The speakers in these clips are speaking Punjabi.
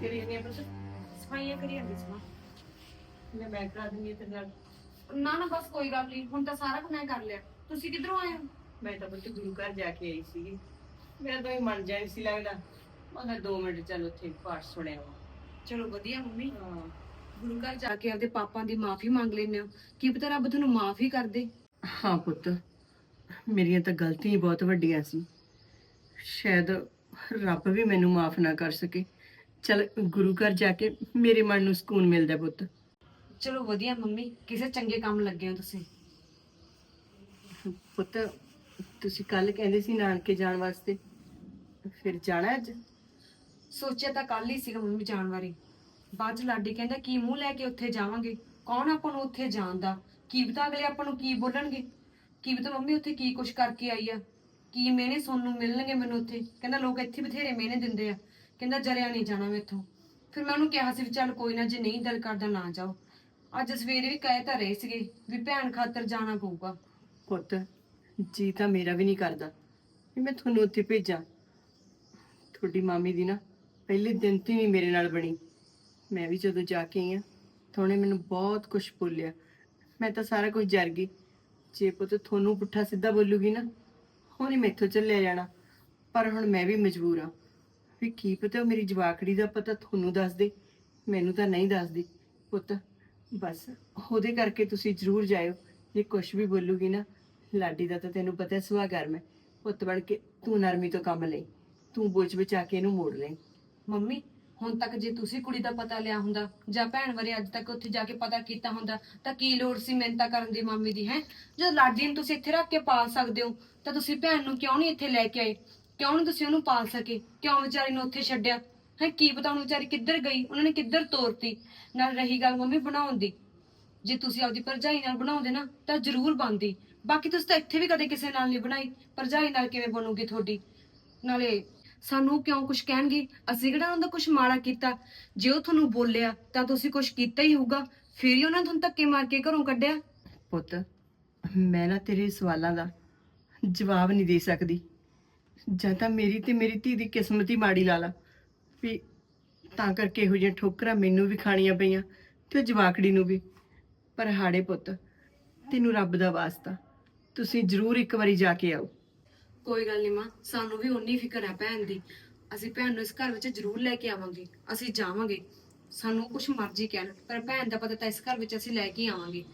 ਕਰੀ ਜਾਂਦੀ ਆ ਪੁੱਤ। ਸਫਾਈਆਂ ਕਰੀ ਜਾਂਦੀ ਸੀ ਮਾਂ। ਮੈਂ ਬੈਗ ਕਰਾ ਦਿੰਦੀ ਆ ਤੇਰੇ ਨਾਲ। ਨਾ ਨਾ ਬਸ ਕੋਈ ਗੱਲ ਨਹੀਂ। ਹੁਣ ਤਾਂ ਸਾਰਾ ਕੁਝ ਮੈਂ ਕਰ ਲਿਆ। ਤੁਸੀਂ ਕਿੱਧਰੋਂ ਆਏ ਹੋ? ਮੈਂ ਤਾਂ ਪੁੱਤ ਗੁਰੂ ਘਰ ਜਾ ਕੇ ਆਈ ਸੀਗੀ। ਮੇਰਾ ਤਾਂ ਇਹ ਮਨ ਜਾ ਨਹੀਂ ਸੀ ਲੱਗਦਾ। ਮੈਂ ਕਿਹਾ ਦੋ ਮਿੰਟ ਚੱਲ ਉੱਥੇ ਪਾਠ ਸੁਣਿਆ ਵਾ। ਚਲੋ ਵਧੀਆ ਮੰਮੀ। ਹਾਂ। ਗੁਰੂ ਘਰ ਜਾ ਕੇ ਆਪਦੇ ਪਾਪਾਂ ਦੀ ਮਾਫੀ ਮੰਗ ਲੈਂਦੇ ਹੋ। ਕੀ ਪਤਾ ਰੱਬ ਤੁਹਾਨੂੰ ਮਾਫ ਹੀ ਕਰ ਦੇ। ਹਾਂ ਪੁੱਤ ਮੇਰੀਆਂ ਤਾਂ ਗਲਤੀਆਂ ਹੀ ਬਹੁਤ ਵੱਡੀਆਂ ਸੀ। ਸ਼ਾਇਦ ਰੱਬ ਵੀ ਮੈਨੂੰ ਮਾਫ ਨਾ ਕਰ ਸਕੇ। ਚਲ ਗੁਰੂ ਘਰ ਜਾ ਕੇ ਮੇਰੇ ਮਨ ਨੂੰ ਸਕੂਨ ਮਿਲਦਾ ਪੁੱਤ। ਚਲੋ ਵਧੀਆ ਮੰਮੀ ਕਿਸੇ ਚੰਗੇ ਕੰਮ ਲੱਗੇ ਹੋ ਤੁਸੀਂ। ਪੁੱਤ ਤੁਸੀਂ ਕੱਲ ਕਹਿੰਦੇ ਸੀ ਨਾਨਕੇ ਜਾਣ ਵਾਸਤੇ। ਫਿਰ ਜਾਣਾ ਅੱਜ? ਸੋਚਿਆ ਤਾਂ ਕੱਲ ਹੀ ਸੀਗਾ ਮੰਮੀ ਜਾਣ ਵਾਰੀ ਬਾਅਦ ਚ ਲਾਡੀ ਕਹਿੰਦਾ ਕੀ ਮੂੰਹ ਲੈ ਕੇ ਉੱਥੇ ਜਾਵਾਂਗੇ? ਕੌਣ ਆਪਾਂ ਨੂੰ ਉੱਥੇ ਜਾਣ ਦਾ ਕੀ ਪਤਾ ਅਗਲੇ ਆਪਾਂ ਨੂੰ ਕੀ ਬੋਲਣਗੇ? ਕੀ ਪਤਾ ਮੰਮੀ ਉੱਥੇ ਕੀ ਕੁਛ ਕਰਕੇ ਆਈ ਆ? ਕੀ ਮਿਹਣੇ ਸੁਣਨ ਨੂੰ ਮਿਲਣਗੇ ਮੈਨੂੰ ਉੱਥੇ? ਕਹਿੰਦਾ ਲੋਕ ਇੱਥੇ ਬਥੇਰੇ ਮਿਹਣੇ ਦਿੰਦੇ ਆ। ਕਹਿੰਦਾ ਜਰਿਆ ਨਹੀਂ ਜਾਣਾ ਮੈਥੋਂ। ਫਿਰ ਮੈਂ ਉਹਨੂੰ ਕਿਹਾ ਸੀ ਵੀ ਚੱਲ ਕੋਈ ਨਾ, ਜੇ ਨਹੀਂ ਦਿਲ ਕਰਦਾ ਨਾ ਜਾਓ। ਅੱਜ ਸਵੇਰੇ ਵੀ ਕਹਿ ਤਾਂ ਰਹੇ ਸੀਗੇ ਵੀ ਭੈਣ ਖਾਤਰ ਜਾਣਾ ਪਊਗਾ। ਪੁੱਤ, ਜੀ ਤਾਂ ਮੇਰਾ ਵੀ ਨਹੀਂ ਕਰਦਾ। ਵੀ ਮੈਂ ਤੁਹਾਨੂੰ ਉੱਥੇ ਭੇਜਾਂ। ਤੁਹਾਡੀ ਮਾਮੀ ਦੀ ਨਾ ਪਹਿਲੇ ਦਿਨ ਤੋਂ ਹੀ ਮੇਰੇ ਨਾਲ ਬਣੀ। ਮੈਂ ਵੀ ਜਦੋਂ ਜਾ ਕੇ ਆਈ ਆ, ਤਾਂ ਉਹਨੇ ਮੈਨੂੰ ਬਹੁਤ ਕੁਝ ਬੋਲਿਆ। ਮੈਂ ਤਾਂ ਸਾਰਾ ਕੁਝ ਜਰ ਗਈ। ਜੇ ਪੁੱਤ ਤੁਹਾਨੂੰ ਪੁੱਠਾ ਸਿੱਧਾ ਬੋਲੂਗੀ ਨਾ, ਹੁਣ ਹੁਣੇ ਮੈਥੋਂ ਚੱਲਿਆ ਜਾਣਾ। ਪਰ ਹੁਣ ਮੈਂ ਵੀ ਮਜਬੂਰ ਆ। ਵੀ ਕੀ ਪਤਾ, ਉਹ ਮੇਰੀ ਜਵਾਕੜੀ ਦਾ ਪਤਾ ਤੁਹਾਨੂੰ ਦੱਸ ਦੇ, ਮੈਨੂੰ ਤਾਂ ਨਹੀਂ ਦੱਸਦੀ ਪੁੱਤ, ਬਸ ਉਹਦੇ ਕਰਕੇ ਤੁਸੀਂ ਜ਼ਰੂਰ ਜਾਇਓ, ਜੇ ਕੁਝ ਵੀ ਬੋਲੂਗੀ ਨਾ, ਲਾਡੀ ਦਾ ਤਾਂ ਤੈਨੂੰ ਪਤਾ ਸੁਆ ਗਰਮ ਹੈ। ਪੁੱਤ ਬਣ ਕੇ ਤੂੰ ਨਰਮੀ ਤੋਂ ਕੰਮ ਲਈ, ਤੂੰ ਬੋਝ ਬਚਾ ਕੇ ਇਹਨੂੰ ਮੋੜ ਲੈ। ਮੰਮੀ, ਹੁਣ ਤੱਕ ਜੇ ਤੁਸੀਂ ਕੁੜੀ ਦਾ ਪਤਾ ਲਿਆ ਹੁੰਦਾ, ਜਾਂ ਭੈਣ ਬਾਰੇ ਅੱਜ ਤੱਕ ਉੱਥੇ ਜਾ ਕੇ ਪਤਾ ਕੀਤਾ ਹੁੰਦਾ, ਤਾਂ ਕੀ ਲੋੜ ਸੀ ਮਿਹਨਤਾਂ ਕਰਨ ਦੀ ਮੰਮੀ ਦੀ, ਹੈ? ਜਦੋਂ ਲਾਡੀ ਨੂੰ ਤੁਸੀਂ ਇੱਥੇ ਰੱਖ ਕੇ ਪਾਲ ਸਕਦੇ ਹੋ, ਤਾਂ ਤੁਸੀਂ ਭੈਣ ਨੂੰ ਕਿਉਂ ਨਹੀਂ ਇੱਥੇ ਲੈ ਕੇ ਆਏ? ਕਿਉਂ ਨਹੀਂ ਤੁਸੀਂ ਉਹਨੂੰ ਪਾਲ ਸਕੇ? ਕਿਉਂ ਵਿਚਾਰੀ ਨੂੰ ਉੱਥੇ ਛੱਡਿਆ? ਹੈ, ਕੀ ਪਤਾ ਉਹਨੂੰ ਵਿਚਾਰੀ ਕਿੱਧਰ ਗਈ? ਉਹਨਾਂ ਨੇ ਕਿੱਧਰ ਤੋਰਤੀ? ਨਾਲ ਰਹੀ ਗੱਲ ਮੰਮੀ ਬਣਾਉਣ ਦੀ। ਜੇ ਤੁਸੀਂ ਆਪਦੀ ਭਰਜਾਈ ਨਾਲ ਬਣਾਉਂਦੇ ਨਾ, ਤਾਂ ਜ਼ਰੂਰ ਬਣਦੀ। ਬਾਕੀ ਤੁਸੀਂ ਤਾਂ ਇੱਥੇ ਵੀ ਕਦੇ ਕਿਸੇ ਨਾਲ ਨਹੀਂ ਬਣਾਈ। ਭਰਜਾਈ ਨਾਲ ਕਿਵੇਂ ਬਣੂਗੀ ਤੁਹਾਡੀ? ਨਾਲੇ ਸਾਨੂੰ ਕਿਉਂ ਕੁਝ ਕਹਿਣਗੇ? ਅਸੀਂ ਕਿਹੜਾ ਉਹਨਾਂ ਦਾ ਕੁਝ ਮਾੜਾ ਕੀਤਾ? ਜੇ ਉਹ ਤੁਹਾਨੂੰ ਬੋਲਿਆ, ਤਾਂ ਤੁਸੀਂ ਕੁਝ ਕੀਤਾ ਹੀ ਹੋਊਗਾ। ਫਿਰ ਹੀ ਉਹਨਾਂ ਨੇ ਤੁਹਾਨੂੰ ਧੱਕੇ ਮਾਰ ਕੇ ਘਰੋਂ ਕੱਢਿਆ। ਪੁੱਤ, ਮੈਂ ਨਾ ਤੇਰੇ ਸਵਾਲਾਂ ਦਾ ਜਵਾਬ ਨਹੀਂ ਦੇ ਸਕਦੀ। ਜਾਂ ਤਾਂ ਮੇਰੀ ਤੇ ਮੇਰੀ ਧੀ ਦੀ ਕਿਸਮਤ ਹੀ ਮਾੜੀ ਲਾ ਲਾ। ਵੀ ਤਾਂ ਕਰਕੇ ਇਹੋ ਜਿਹੀਆਂ ਠੋਕਰਾਂ ਮੈਨੂੰ ਵੀ ਖਾਣੀਆਂ ਪਈਆਂ ਤੇ ਉਹ ਜਵਾਕੜੀ ਨੂੰ ਵੀ। ਪਰ ਹਾੜੇ ਪੁੱਤ, ਤੈਨੂੰ ਰੱਬ ਦਾ ਵਾਸਤਾ। ਤੁਸੀਂ ਜ਼ਰੂਰ ਇੱਕ ਵਾਰੀ ਜਾ ਕੇ ਆਓ। ਕੋਈ ਗੱਲ ਨਹੀਂ ਮਾਂ, ਸਾਨੂੰ ਵੀ ਉਨੀ ਫਿਕਰ ਹੈ ਭੈਣ ਦੀ। ਅਸੀਂ ਭੈਣ ਨੂੰ ਇਸ ਘਰ ਵਿੱਚ ਜ਼ਰੂਰ ਲੈ ਕੇ ਆਵਾਂਗੇ। ਅਸੀਂ ਜਾਵਾਂਗੇ। ਸਾਨੂੰ ਕੁਛ ਮਰਜ਼ੀ ਕਹਿਣ, ਪਰ ਭੈਣ ਦਾ ਪਤਾ ਤਾਂ ਇਸ ਘਰ ਵਿੱਚ ਅਸੀਂ ਲੈ ਕੇ ਆਵਾਂਗੇ।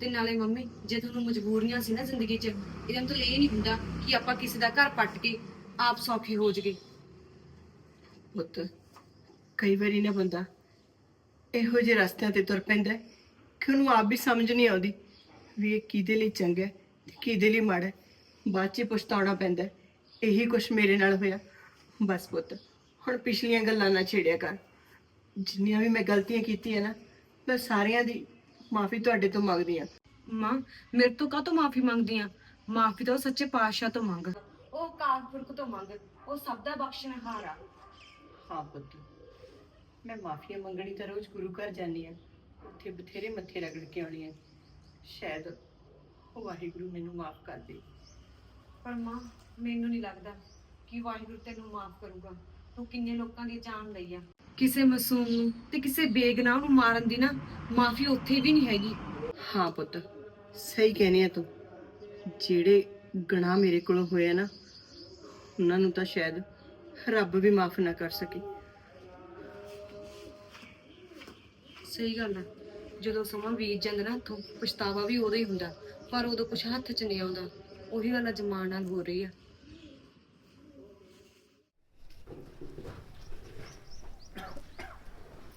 ਤੇ ਨਾਲੇ ਮੰਮੀ, ਜੇ ਤੁਹਾਨੂੰ ਮਜਬੂਰੀਆਂ ਸੀ ਨਾ ਜ਼ਿੰਦਗੀ 'ਚ, ਇਹਦਾ ਮਤਲਬ ਇਹ ਨਹੀਂ ਹੁੰਦਾ ਕਿ ਆਪਾਂ ਕਿਸੇ ਦਾ ਘਰ ਪੱਟ ਕੇ ਆਪ ਸੌਖੇ ਹੋ ਜਾਈਏ ਪੁੱਤ ਕਈ ਵਾਰੀ ਨਾ ਬੰਦਾ ਇਹੋ ਜਿਹੇ ਰਸਤਿਆਂ ਤੇ ਤੁਰ ਪੈਂਦਾ ਹੈ ਕਿ ਉਹਨੂੰ ਆਪ ਵੀ ਸਮਝ ਨਹੀਂ ਆਉਂਦੀ ਵੀ ਇਹ ਕਿਹਦੇ ਲਈ ਚੰਗਾ ਹੈ ਤੇ ਕਿਹਦੇ ਲਈ ਮਾੜਾ ਹੈ। ਬਾਅਦ 'ਚ ਪਛਤਾਉਣਾ ਪੈਂਦਾ ਹੈ। ਇਹੀ ਕੁਛ ਮੇਰੇ ਨਾਲ ਹੋਇਆ। ਬਸ ਪੁੱਤ ਹੁਣ ਪਿਛਲੀਆਂ ਗੱਲਾਂ ਨਾ ਛੇੜਿਆ ਕਰ। ਜਿੰਨੀਆਂ ਵੀ ਮੈਂ ਗਲਤੀਆਂ ਕੀਤੀਆਂ ਨਾ ਮੈਂ ਸਾਰਿਆਂ ਦੀ ਮਾਫੀ ਤੁਹਾਡੇ ਤੋਂ ਮੰਗਦੀ ਹਾਂ। ਮਾਂ ਮੇਰੇ ਤੋਂ ਕਾਹਤੋਂ ਮਾਫੀ ਮੰਗਦੀ ਆ ਮਾਫੀ ਤਾਂ ਉਹ ਸੱਚੇ ਪਾਤਸ਼ਾਹ ਤੋਂ ਮੰਗ। ਉਹ ਕਾਲਪੁਰਖ ਤੋਂ ਮੰਗ ਉਹ ਸਭ ਦਾ ਬਖਸ਼ਣਹਾਰ ਆ। ਹਾਂ ਪੁੱਤ ਮੈਂ ਮਾਫੀਆਂ ਮੰਗਣੀ ਤਾਂ ਰੋਜ਼ ਗੁਰੂ ਘਰ ਜਾਂਦੀ ਹਾਂ। ਉੱਥੇ ਬਥੇਰੇ ਮੱਥੇ ਰਗੜ ਕੇ ਆਉਣੀ ਹੈ। ਸ਼ਾਇਦ ਉਹ ਵਾਹਿਗੁਰੂ ਮੈਨੂੰ ਮਾਫ ਕਰ ਦੇ। ਪਰ ਮਾਂ ਮੈਨੂੰ ਨਹੀਂ ਲੱਗਦਾ ਕਿ ਵਾਹਿਗੁਰੂ ਤੈਨੂੰ ਮਾਫ ਕਰੂਗਾ। ਤੂੰ ਕਿੰਨੇ ਲੋਕਾਂ ਦੀ ਜਾਨ ਲਈ ਆ। ਕਿਸੇ ਮਾਸੂਮ ਨੂੰ ਤੇ ਕਿਸੇ ਬੇਗਨਾਹ ਨੂੰ ਮਾਰਨ ਦੀ ਨਾ ਮਾਫੀ ਉੱਥੇ ਵੀ ਨਹੀਂ ਹੈਗੀ। ਹਾਂ ਪੁੱਤ ਸਹੀ ਕਹਿੰਦੀ ਆ ਤੂੰ। ਜਿਹੜੇ ਗੁਨਾਹ ਮੇਰੇ ਕੋਲ ਹੋਏ ਆ ਨਾ ਉਹਨਾਂ ਨੂੰ ਤਾਂ ਸ਼ਾਇਦ ਰੱਬ ਵੀ ਮਾਫ ਨਾ ਕਰ ਸਕੇ। ਸਹੀ ਗੱਲ ਆ। ਜਦੋਂ ਸਮਾਂ ਬੀਤ ਜਾਂਦਾ ਨਾ ਤੋਂ ਪਛਤਾਵਾ ਵੀ ਉਦੋਂ ਹੀ ਹੁੰਦਾ ਪਰ ਉਦੋਂ ਕੁਛ ਹੱਥ 'ਚ ਨਹੀਂ ਆਉਂਦਾ। ਉਹੀ ਗੱਲ ਅੱਜ ਮਾਂ ਨਾਲ ਹੋ ਰਹੀ ਆ।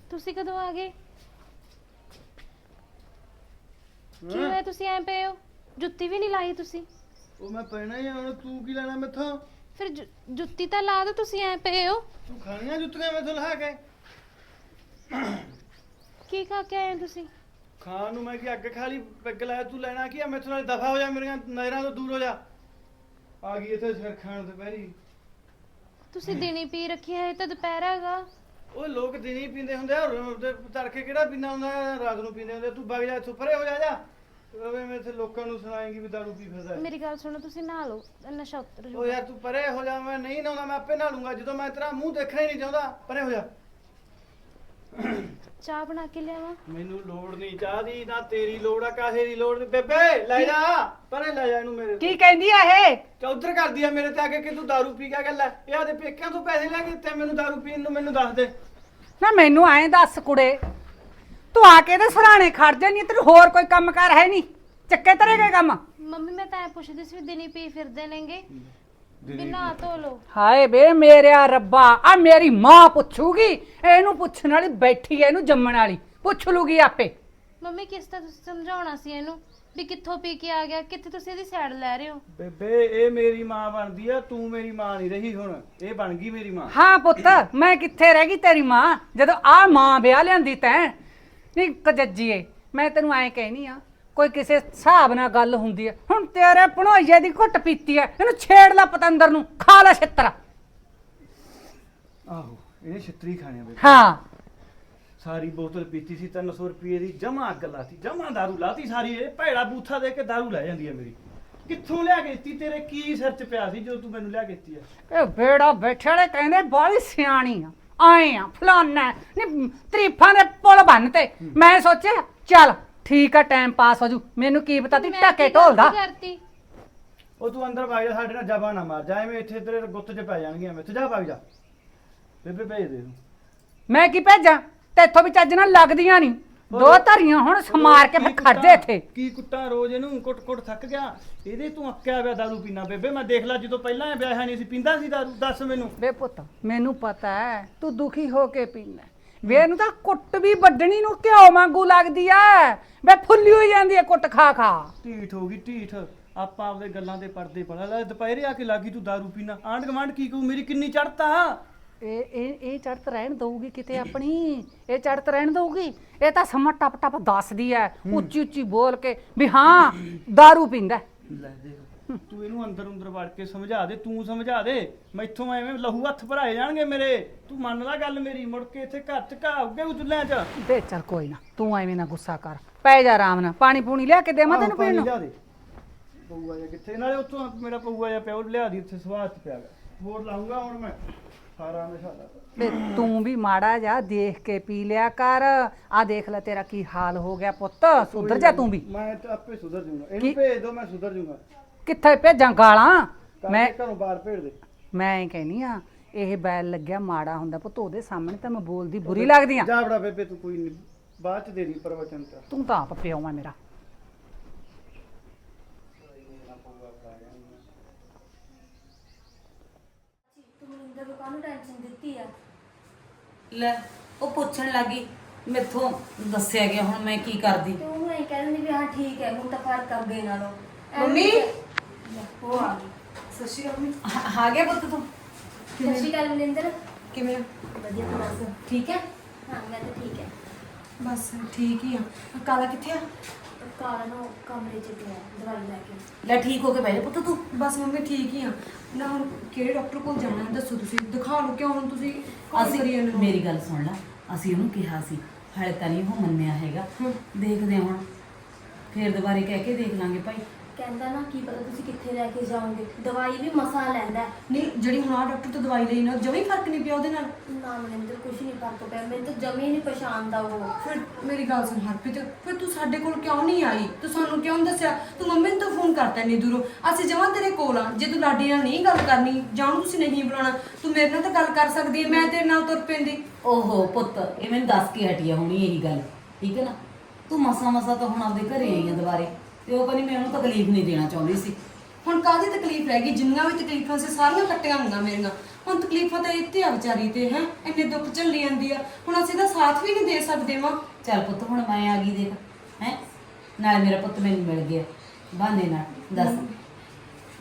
ਤੁਸੀਂ ਕਦੋਂ ਆ ਗਏ? ਕੀ ਹੋਇਆ ਤੁਸੀਂ ਐਂ ਪਏ ਹੋ? ਜੁੱਤੀ ਵੀ ਨਹੀਂ ਲਾਈ ਤੁਸੀਂ? ਉਹ ਮੈਂ ਪੈਣਾ ਹੀ ਆ, ਹੁਣ ਤੂੰ ਕੀ ਲੈਣਾ ਮੈਥੋਂ? ਫਿਰ ਜੁ- ਜੁੱਤੀ ਤਾਂ ਲਾ ਦੋ ਤੁਸੀਂ ਐਂ ਪਏ ਹੋ। ਤੂੰ ਖਾਣੀਆਂ ਜੁੱਤੀਆਂ ਮੈਥੋਂ ਲਹਾ ਕੇ। ਕੀ ਖਾ ਕੇ ਆਏ ਹੋ ਤੁਸੀਂ? ਖਾਣ ਨੂੰ ਮੈਂ ਕੀ ਅੱਗ ਖਾ ਲਈ ਪੈਗ ਲਾਇਆ ਤੂੰ ਲੈਣਾ ਕੀ ਆ? ਮੈਥੋਂ ਨਾਲ ਦਫਾ ਹੋ ਜਾ ਮੇਰੀਆਂ ਨਜ਼ਰਾਂ ਤੋਂ ਦੂਰ ਹੋ ਜਾ। ਆ ਗਈ ਇੱਥੇ ਸਿਰ ਖਾਣ ਤੋਂ ਪਹਿਰੀ ਤੁਸੀਂ ਦਿਨੇ ਪੀ ਰੱਖਿਆ ਹੈ ਤਾਂ ਦੁਪਹਿਰ ਹੈਗਾ। ਉਹ ਲੋਕ ਦਿਨੀ ਪੀਂਦੇ ਹੁੰਦੇ ਆ ਤੇ ਤੜਕੇ ਕਿਹੜਾ ਪੀਂਦਾ ਹੁੰਦਾ ਹੈ? ਰਾਤ ਨੂੰ ਪੀਂਦੇ ਹੁੰਦੇ ਆ। ਤੂੰ ਵਗ ਜਾ ਇੱਥੋਂ ਪਰੇ ਹੋ ਜਾ ਜਾ। ਓਏ ਮੈਂ ਇੱਥੇ ਲੋਕਾਂ ਨੂੰ ਸੁਣਾਏਗੀ ਵੀ ਦਾਰੂ ਪੀ ਫਿਰਦਾ ਮੇਰੀ ਗੱਲ ਸੁਣੋ ਤੁਸੀਂ ਨਹਾ ਲਓ ਨਸ਼ਾ ਉਤਰ ਓ ਯਾਰ ਤੂੰ ਪਰੇ ਹੋ ਜਾ ਮੈਂ ਨਹੀਂ ਨਾਉਂਦਾ ਮੈਂ ਆਪੇ ਨਾਲੂੰਗਾ ਜਦੋਂ ਮੈਂ ਤੇਰਾ ਮੂੰਹ ਦੇਖਣਾ ਹੀ ਨਹੀਂ ਚਾਹੁੰਦਾ ਪਰੇ ਹੋ ਜਾ। ਚਾਹ ਬਣਾ ਕੇ ਲਿਆਵਾਂ? ਮੈਨੂੰ ਲੋੜ ਨਹੀਂ ਚਾਹ ਦੀ ਨਾ ਤੇਰੀ ਲੋੜ ਆ ਕਾਹੇ ਦੀ ਲੋੜ ਨਹੀਂ। ਬੇਬੇ ਲੈ ਜਾ ਪਰੇ ਲੈ ਜਾ ਇਹਨੂੰ ਮੇਰੇ ਕੀ ਕਹਿੰਦੀ ਆ ਇਹ? ਚੌਧਰ ਕਰਦੀ ਆ ਮੇਰੇ ਤੇ ਆ ਕੇ ਕਿ ਤੂੰ ਦਾਰੂ ਪੀ ਕੇ ਗੱਲ ਐ ਇਹ ਆਦੇ ਪੇਕਿਆਂ ਤੋਂ ਪੈਸੇ ਲੈ ਕੇ ਦਿੱਤੇ ਮੈਨੂੰ ਦਾਰੂ ਪੀਣ ਨੂੰ ਮੈਨੂੰ ਦੱਸ ਦੇ। ਨਾ ਮੈਨੂੰ ਆਏ ਦੱਸ ਕੁੜੇ ਤੂੰ ਆ ਕੇ ਤੇ ਸਰਾਣੇ ਖੜ ਜਾਨੀ ਤੈਨੂੰ ਹੋਰ ਕੋਈ ਕੰਮ ਕਰ ਹੈ ਨਹੀਂ। ਚੱਕੇ ਤਰੇ ਗਏ ਕੰਮ? ਮੰਮੀ ਮੈਂ ਤਾਂ ਐ ਪੁੱਛਦੀ ਸੀ ਵੀ ਦਿਨੀ ਪੀ ਫਿਰਦੇ ਨੇਗੇ। ਬਿਨਾ ਧੋ ਲੋ ਹਾਏ ਬੇ ਮੇਰਿਆ ਰੱਬਾ ਆ ਮੇਰੀ ਮਾਂ ਪੁੱਛੂਗੀ ਇਹਨੂੰ ਪੁੱਛਣ ਵਾਲੀ ਬੈਠੀ ਐ ਇਹਨੂੰ ਜੰਮਣ ਵਾਲੀ। ਪੁੱਛ ਲੂਗੀ ਆਪੇ। ਮੰਮੀ ਕਿਸ ਤਰ੍ਹਾਂ ਤੁਸੀਂ ਸਮਝਾਉਣਾ ਸੀ ਇਹਨੂੰ ਵੀ ਕਿੱਥੋਂ ਪੀ ਕੇ ਆ ਗਿਆ ਕਿੱਥੇ ਤੁਸੀਂ ਇਹਦੀ ਸਾਈਡ ਲੈ ਰਹੇ ਹੋ? ਬੇਬੇ ਇਹ ਮੇਰੀ ਮਾਂ ਬਣਦੀ ਆ ਤੂੰ ਮੇਰੀ ਮਾਂ ਨਹੀਂ ਰਹੀ ਹੁਣ। ਇਹ ਬਣ ਗਈ ਮੇਰੀ ਮਾਂ। ਹਾਂ ਪੁੱਤ ਮੈਂ ਕਿੱਥੇ ਰਹਿ ਗਈ ਤੇਰੀ ਮਾਂ? ਜਦੋਂ ਆ ਮਾਂ ਵਿਆਹ ਲਿਆਂਦੀ ਤੈਂ ਨਹੀਂ ਕਜੱਜੀਏ ਮੈਂ ਤੈਨੂੰ ਐਂ ਕਹਿਨੀ ਆ ਕੋਈ ਕਿਸੇ ਹਿਸਾਬ ਨਾਲ ਗੱਲ ਹੁੰਦੀ ਆ ਹੁਣ ਤੇਰੇ ਭਣੋਈਏ ਦੀ ਘੁੱਟ ਪੀਤੀ ਆ ਇਹਨੂੰ ਛੇੜ ਲੈ ਪਤੰਦਰ ਨੂੰ ਖਾ ਲੈ ਛਿੱਤਰ। ਆਹੋ ਇਹਨੇ ਛਿੱਤਰੀ ਖਾਣੇ ਬਈ ਹਾਂ। ਸਾਰੀ ਬੋਤਲ ਪੀਤੀ ਸੀ 300 ਰੁਪਏ ਦੀ ਜਮਾ ਅੱਗ ਲਾਤੀ ਜਮਾ ਦਾਰੂ ਲਾਤੀ ਸਾਰੀ ਇਹ ਭੈੜਾ ਬੂਥਾ ਦੇ ਕੇ ਦਾਰੂ ਲੈ ਜਾਂਦੀ ਆ ਮੇਰੀ। ਕਿੱਥੋਂ ਲਿਆ ਕੇ ਦਿੱਤੀ ਤੇਰੇ ਕੀ ਸਿਰ ਚ ਪਿਆ ਸੀ ਜੋ ਤੂੰ ਮੈਨੂੰ ਲਿਆ ਕੇ ਦਿੱਤੀ ਆ ਇਹ ਬੇੜਾ ਬੈਠੇ ਵਾਲੇ ਕਹਿੰਦੇ ਬਾਹਲੀ ਸਿਆਣੀ ਆ। ਆਏ ਆ ਫਲਾਨਾ ਨਹੀਂ ਤਰੀਫਾਂ ਦੇ ਪੁੱਲ ਬੰਨ ਤੇ। ਮੈਂ ਸੋਚਿਆ ਚੱਲ ਠੀਕ ਆ ਟਾਈਮ ਪਾਸ ਹੋ ਜੂ। ਮੈਨੂੰ ਕੀ ਪਤਾ ਤੀ ਟੱਕੇ ਢੋਲਦਾ। ਕਰਤੀ ਉਹ ਤੂੰ ਅੰਦਰ ਵਗ ਜਾ ਸਾਡੇ ਨਾਲ ਜਬਾ ਨਾ ਮਾਰ। ਜਾ ਐਵੇਂ ਇੱਥੇ ਤੇਰੇ ਗੁੱਤ 'ਚ ਪੈ ਜਾਣਗੀਆਂ। ਮੈਂ ਜਾ ਵਗ ਜਾ। ਬੇਬੇ ਭੇਜ ਦੇ ਤੂੰ। ਮੈਂ ਕੀ ਭੇਜਾਂ? ਤੇਥੋਂ ਵੀ ਚੱਜ ਨਾਲ ਲੱਗਦੀਆਂ ਨਹੀਂ ਦੋ ਧਰੀਆਂ ਹੁਣ ਸਮਾਰ ਕੇ ਫਿਰ ਕੀ ਖੜਦੇ ਕੀ ਕੁੱਟਾਂ ਰੋਜ਼ ਇਹਨੂੰ ਕੁੱਟ ਕੁੱਟ ਥੱਕ ਗਿਆ? ਇਹਦੇ ਤੂੰ ਅੱਕਿਆ ਹੋਇਆ ਦਾਰੂ ਪੀਣਾ ਬੇਬੇ ਮੈਂ ਦੇਖ ਲਾ ਜਦੋਂ ਪਹਿਲਾਂ ਇਹ ਵਿਆਹਿਆ ਨਹੀਂ ਸੀ ਪੀਂਦਾ ਸੀ ਦਾਰੂ ਦੱਸ ਮੈਨੂੰ। ਵੇ ਪੁੱਤ ਮੈਨੂੰ ਪਤਾ ਹੈ ਤੂੰ ਦੁਖੀ ਹੋ ਕੇ ਪੀਂਦਾ ਵੇ ਇਹਨੂੰ ਤਾਂ ਕੁੱਟ ਵੀ ਵੱਢਣੀ ਨੂੰ ਘਿਓ ਵਾਂਗੂ ਲੱਗਦੀ ਐ ਵੇ ਫੁੱਲੀ ਹੋਈ ਜਾਂਦੀ ਐ ਕੁੱਟ ਖਾ ਖਾ। ਢੀਠ ਹੋ ਗਈ ਢੀਠ। ਆਪਾਂ ਆਪਦੇ ਗੱਲਾਂ ਦੇ ਪਰਦੇ ਪੜਾ ਲੈ ਦੁਪਹਿਰੇ ਆ ਕੇ ਲਾਗੀ ਤੂੰ ਦਾਰੂ ਪੀਣਾ। ਆਂਢ ਗਵਾਂਢ ਕੀ ਕਹੂ ਮੇਰੀ ਕਿੰਨੀ ਚੜਤਾ ਇਹ ਇਹ ਇਹ ਚੜਤ ਰਹਿਣ ਦਊਗੀ ਕਿਤੇ ਆਪਣੀ? ਇਹ ਚੜਤ ਰਹਿਣ ਦਊਗੀ? ਇਹ ਤਾਂ ਸਮਾਂ ਟਪ ਟਪ ਦੱਸਦੀ ਐ ਉੱਚੀ ਉੱਚੀ ਬੋਲ ਕੇ ਵੀ ਹਾਂ दारू ਪੀਂਦਾ ਹੈ। ਲੈ ਦੇਖ ਤੂੰ ਇਹਨੂੰ ਅੰਦਰ ਅੰਦਰ ਵੜ ਕੇ ਸਮਝਾ ਦੇ ਤੂੰ ਸਮਝਾ ਦੇ ਮੈਥੋਂ ਐਵੇਂ ਲਹੂ ਹੱਥ ਭਰਾਏ ਜਾਣਗੇ ਮੇਰੇ। ਤੂੰ ਮੰਨ ਲੈ ਗੱਲ ਮੇਰੀ ਮੁੜ ਕੇ ਇੱਥੇ ਘਰ ਚ ਘਾਉਗੇ ਉਤਲਿਆਂ ਚ। ਦੇ ਚੱਲ ਕੋਈ ਨਾ ਤੂੰ ਐਵੇਂ ਨਾ ਗੁੱਸਾ ਕਰ ਪੈ ਜਾ ਆਰਾਮ ਨਾਲ ਪਾਣੀ ਪੂਣੀ ਲਿਆ ਕੇ ਦੇਵਾਂ ਤੈਨੂੰ ਪਾਣੀ ਨੂੰ? ਪਊਆ ਜਿਹਾ ਕਿੱਥੇ? ਨਾਲੇ ਉੱਥੋਂ ਮੇਰਾ ਪਊਆ ਜਿਹਾ ਪਿਆ ਉਹ ਲਿਆ ਦੀ ਇੱਥੇ ਸਵਾਦ ਚ ਪਿਆ ਗਾ। ਹੋਰ ਲਾਉਂਗਾ ਹੁਣ ਮੈਂ। ਸਾਰਾ ਨਸ਼ਾ ਦਾ ਵੇ ਤੂੰ ਵੀ ਮਾੜਾ ਜਾ ਦੇਖ ਕੇ ਪੀ ਲਿਆ ਕਰ। ਆ ਦੇਖ ਲੈ ਤੇਰਾ ਕੀ ਹਾਲ ਹੋ ਗਿਆ ਪੁੱਤ। ਸੁਧਰ ਜਾ ਤੂੰ ਵੀ। ਮੈਂ ਤਾਂ ਆਪੇ ਸੁਧਰ ਜਾਊਂਗਾ ਕੀ? ਇਹਨੂੰ ਭੇਜ ਦਿਓ ਮੈਂ ਸੁਧਰ ਜਾਊਂਗਾ ਕਿੱਥੇ ਭੇਜਾਂ ਗਾਲਾਂ? ਮੈਂ ਮੈਂ ਘਰੋਂ ਬਾਹਰ ਭੇਜ ਦੇ। ਮੈਂ ਇਹ ਕਹਿਨੀ ਆ ਇਹ ਬੈਲ ਲੱਗਿਆ ਮਾੜਾ ਹੁੰਦਾ ਪੁੱਤ ਉਹਦੇ ਸਾਹਮਣੇ ਤਾਂ ਮੈਂ ਬੋਲਦੀ ਬੁਰੀ ਲੱਗਦੀ ਆ। ਜਾ ਬੜਾ ਬੇਬੇ ਤੂੰ ਕੋਈ ਨਹੀਂ ਬਾਅਦ ਚ ਦੇ ਦੀ ਪ੍ਰਵਚਨ ਤਾਂ। ਤੂੰ ਤਾਂ ਆਪ ਪਿਓ ਆ ਮੇਰਾ ਤੂੰ ਮਨਿੰਦਰ ਨੂੰ ਕਾਹਨੂੰ ਟੈਨਸ਼ਨ ਦਿੱਤੀ ਆ ਲੈ ਉਹ ਪੁੱਛਣ ਲੱਗੀ ਮੈਥੋਂ ਦੱਸਿਆ ਗਿਆ ਹੁਣ ਮੈਂ ਕੀ ਕਰਦੀ। ਤੇ ਕਹਿ ਦਿੰਦੀ ਵੀ ਹਾਂ ਠੀਕ ਹੈ ਹੁਣ ਤਾਂ ਫ਼ਰਕ ਆ ਗਏ ਨਾਲੋਂ। ਐਵੇਂ ਮੰਮੀ? ਲੈ, ਉਹ ਆ ਗਈ। ਸਤਿ ਸ਼੍ਰੀ ਅਕਾਲ ਮੰਮੀ। ਆ- ਆ ਗਿਆ ਪੁੱਤ ਤੂੰ? ਸਤਿ ਸ਼੍ਰੀ ਅਕਾਲ ਮਨਿੰਦਰ। ਕਿਵੇਂ ਆ? ਵਧੀਆ ਤੂੰ ਦੱਸ। ਠੀਕ ਹੈ? ਹਾਂ ਮੈਂ ਤਾਂ ਠੀਕ ਹੈ। ਬਸ ਠੀਕ ਹੀ ਆ। ਕਾਲਾ ਕਿੱਥੇ ਆ? ਕਾਲਾ ਨੂੰ ਕਮਰੇ 'ਚ ਪਿਆ ਦਵਾਈ ਲੈ ਕੇ। ਲੈ ਠੀਕ ਹੋ ਕੇ ਬਹਿ ਜਾ ਪੁੱਤ ਤੂੰ। ਬਸ ਮੰਮੀ ਠੀਕ ਹੀ ਆ। ਨਾ ਹੁਣ ਕਿਹੜੇ ਡਾਕਟਰ ਕੋਲ ਜਾਣਾ ਹੈ ਦੱਸੋ ਤੁਸੀਂ। ਦਿਖਾ ਲਓ ਕਿਉਂ ਹੁਣ ਤੁਸੀਂ call ਕਰੀ ਜਾਂਦੇ ਅਸੀਂ ਹੋ? ਮੇਰੀ ਗੱਲ ਸੁਣ ਲੈ। ਅਸੀਂ ਉਹਨੂੰ ਕਿਹਾ ਸੀ ਹਾਲੇ ਤਾਂ ਨਹੀਂ ਉਹ ਮੰਨਿਆ ਹੈਗਾ। ਹਮ। ਦੇਖਦੇ ਹਾਂ ਹੁਣ। ਫੇਰ ਦੁਬਾਰੇ ਕਹਿ ਕੇ ਦੇਖ ਲਾਂਗੇ ਭਾਈ। ਕਹਿੰਦਾ ਨਾ ਕੀ ਪਤਾ ਤੁਸੀਂ ਕਿੱਥੇ ਲੈ ਕੇ ਜਾਓਗੇ। ਦਵਾਈ ਵੀ ਮਸਾ ਲੈਂਦਾ ਹੈ। ਨਹੀਂ ਜਿਹੜੀ ਹੁਣ ਆ ਡਾਕਟਰ ਤੋਂ ਦਵਾਈ ਲਈ ਨਾ ਜਮੀ ਫ਼ਰਕ ਨਹੀਂ ਪਿਆ ਉਹਦੇ ਨਾਲ। ਨਾ ਮਨਿੰਦਰ ਕੁਛ ਨਹੀਂ ਫ਼ਰਕ ਪਿਆ। ਮੈਨੂੰ ਤਾਂ ਜਮੀ ਨਹੀਂ ਪਛਾਣਦਾ ਉਹ। ਫਿਰ ਮੇਰੀ ਗੱਲ ਸੁਣ ਹਰਪ੍ਰੀਤ ਫਿਰ ਤੂੰ ਸਾਡੇ ਕੋਲ ਕਿਉਂ ਨਹੀਂ ਆਈ? ਤੂੰ ਸਾਨੂੰ ਕਿਉਂ ਨੀ ਦੱਸਿਆ? ਤੂੰ ਮੰਮੀ ਨੂੰ ਤਾਂ ਫੋਨ ਕਰਤਾ ਇੰਨੀ ਦੂਰੋਂ। ਅਸੀਂ ਜਮਾਂ ਤੇਰੇ ਕੋਲ ਆ। ਜੇ ਤੂੰ ਲਾਡੀ ਨਾਲ ਨਹੀਂ ਗੱਲ ਕਰਨੀ ਜਾਂ ਉਹਨੂੰ ਤੁਸੀਂ ਨਹੀਂ ਬੁਲਾਉਣਾ। ਤੂੰ ਮੇਰੇ ਨਾਲ ਤਾਂ ਗੱਲ ਕਰ ਸਕਦੀ ਹੈ ਮੈਂ ਤੇਰੇ ਨਾਲ ਤੁਰ ਪੈਂਦੀ। ਓਹੋ ਪੁੱਤ ਇਹ ਮੈਨੂੰ ਦੱਸ ਕੇ ਹਟੀ ਆ ਹੁਣੀ ਇਹੀ ਗੱਲ। ਠੀਕ ਹੈ ਨਾ? ਤੂੰ ਮਸਾ ਮਸਾ ਤਾਂ ਹੁਣ ਆਪਦੇ ਘਰੇ ਆਈ ਆ ਦੁਬਾਰੇ। ਤੇ ਉਹ ਕਹਿੰਦੀ ਮੈਂ ਉਹਨੂੰ ਤਕਲੀਫ ਨਹੀਂ ਦੇਣਾ ਚਾਹੁੰਦੀ ਸੀ। ਹੁਣ ਕਾਹਦੀ ਤਕਲੀਫ ਰਹਿ ਗਈ? ਜਿੰਨੀਆਂ ਵੀ ਤਕਲੀਫਾਂ ਸੀ ਸਾਰੀਆਂ ਕੱਟੀਆਂ ਹੁੰਦੀਆਂ ਮੇਰੀਆਂ। ਹੁਣ ਤਕਲੀਫਾਂ ਤਾਂ ਇੱਥੇ ਆ ਵਿਚਾਰੀ ਤੇ ਹੈ? ਇੰਨੇ ਦੁੱਖ ਝੱਲੀ ਜਾਂਦੀ ਆ। ਹੁਣ ਅਸੀਂ ਤਾਂ ਸਾਥ ਵੀ ਨਹੀਂ ਦੇ ਸਕਦੇ ਮਾਂ। ਚੱਲ ਪੁੱਤ ਹੁਣ ਮੈਂ ਆ ਗਈ ਦੇਖ ਹੈ? ਨਾਲੇ ਮੇਰਾ ਪੁੱਤ ਮੈਨੂੰ ਮਿਲ ਗਿਆ। ਬਹਾਨੇ ਨਾਲ ਦੱਸ।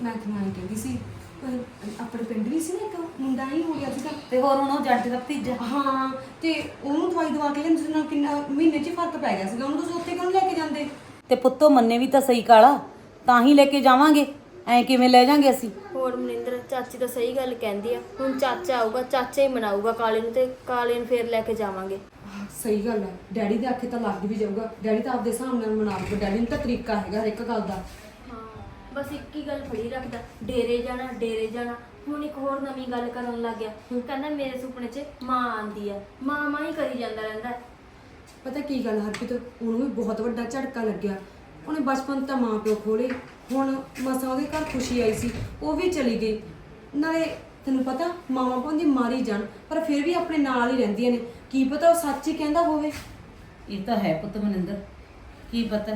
ਮੈਂ ਤੁਹਾਨੂੰ ਐਂ ਕਹਿੰਦੀ ਸੀ ਅਹ ਆਪਣੇ ਪਿੰਡ ਵੀ ਸੀ ਨਾ ਇੱਕ? ਮੁੰਡਾ ਹੀ ਹੋ ਗਿਆ ਸੀਗਾ। ਤੇ ਹੋਰ ਹੁਣ ਉਹ ਜੱਟ ਦਾ ਭਤੀਜਾ। ਹਾਂ ਤੇ ਉਹਨੂੰ ਦਵਾਈ ਦਵਾ ਕੇ ਲੈਂਦੇ ਸੀ ਨਾਲ ਕਿੰਨਾ ਮਹੀਨੇ 'ਚ ਹੀ ਫ਼ਰਕ ਪੈ ਗਿਆ ਸੀਗਾ। ਉਹਨੂੰ ਤੁਸੀਂ ਉੱਥੇ ਕਿਉਂ ਨੀ ਲੈ ਕੇ ਜਾਂਦੇ? ਤੇ ਪੁੱਤੋ ਮੰਨੇ ਵੀ ਤਾਂ ਸਹੀ ਕਾਲਾ ਤਾਂ ਹੀ ਲੈ ਕੇ ਜਾਵਾਂਗੇ। ਐ ਕਿਵੇਂ ਲੈ ਜਾਾਂਗੇ ਅਸੀਂ? ਹੋਰ ਮਨਿੰਦਰ ਚਾਚੀ ਤਾਂ ਸਹੀ ਗੱਲ ਕਹਿੰਦੀ ਆ। ਹੁਣ ਚਾਚਾ ਆਊਗਾ ਚਾਚਾ ਹੀ ਮਨਾਊਗਾ ਕਾਲੇ ਨੂੰ ਤੇ ਕਾਲੇ ਨੂੰ ਫੇਰ ਲੈ ਕੇ ਜਾਵਾਂਗੇ। ਸਹੀ ਗੱਲ ਹੈ ਡੈਡੀ ਦੇ ਆਖੇ ਤਾਂ ਲੱਗ ਵੀ ਜਾਊਗਾ। ਡੈਡੀ ਤਾਂ ਆਪਦੇ ਹਿਸਾਬ ਨਾਲ ਮਨਾਊਗਾ ਡੈਡੀ ਨੂੰ ਤਾਂ ਤਰੀਕਾ ਹੈਗਾ ਹਰ ਇੱਕ ਗੱਲ ਦਾ। ਹਾਂ ਬਸ ਇੱਕ ਹੀ ਗੱਲ ਫੜੀ ਰੱਖਦਾ। ਡੇਰੇ ਜਾਣਾ ਡੇਰੇ ਜਾਣਾ। ਹੁਣ ਇੱਕ ਹੋਰ ਨਵੀਂ ਗੱਲ ਕਰਨ ਲੱਗ ਗਿਆ। ਹੁਣ ਕਹਿੰਦਾ ਮੇਰੇ ਸੁਪਨੇ 'ਚ ਮਾਂ ਆਂਦੀ ਆ। ਮਾਂ ਮਾਂ ਹੀ ਕਰੀ ਜਾਂਦਾ ਰਹਿੰਦਾ। ਪਤਾ ਕੀ ਗੱਲ ਹਰਪ੍ਰੀਤ? ਉਹਨੂੰ ਵੀ ਬਹੁਤ ਵੱਡਾ ਝਟਕਾ ਲੱਗਿਆ। ਉਹਨੇ ਬਚਪਨ ਤਾਂ ਮਾਂ ਪਿਓ ਖੋਲੇ ਹੁਣ ਮਸਾਂ ਉਹਦੇ ਘਰ ਖੁਸ਼ੀ ਆਈ ਸੀ। ਉਹ ਵੀ ਚਲੀ ਗਈ। ਨਾਲੇ ਤੈਨੂੰ ਪਤਾ ਮਾਵਾਂ ਭਾਵੇਂ ਮਾਰੀ ਜਾਣ ਪਰ ਫਿਰ ਵੀ ਆਪਣੇ ਨਾਲ ਹੀ ਰਹਿੰਦੀਆਂ ਨੇ। ਕੀ ਪਤਾ ਉਹ ਸੱਚ ਹੀ ਕਹਿੰਦਾ ਹੋਵੇ? ਇਹ ਤਾਂ ਹੈ ਪੁੱਤ ਮਨਿੰਦਰ। ਕੀ ਪਤਾ?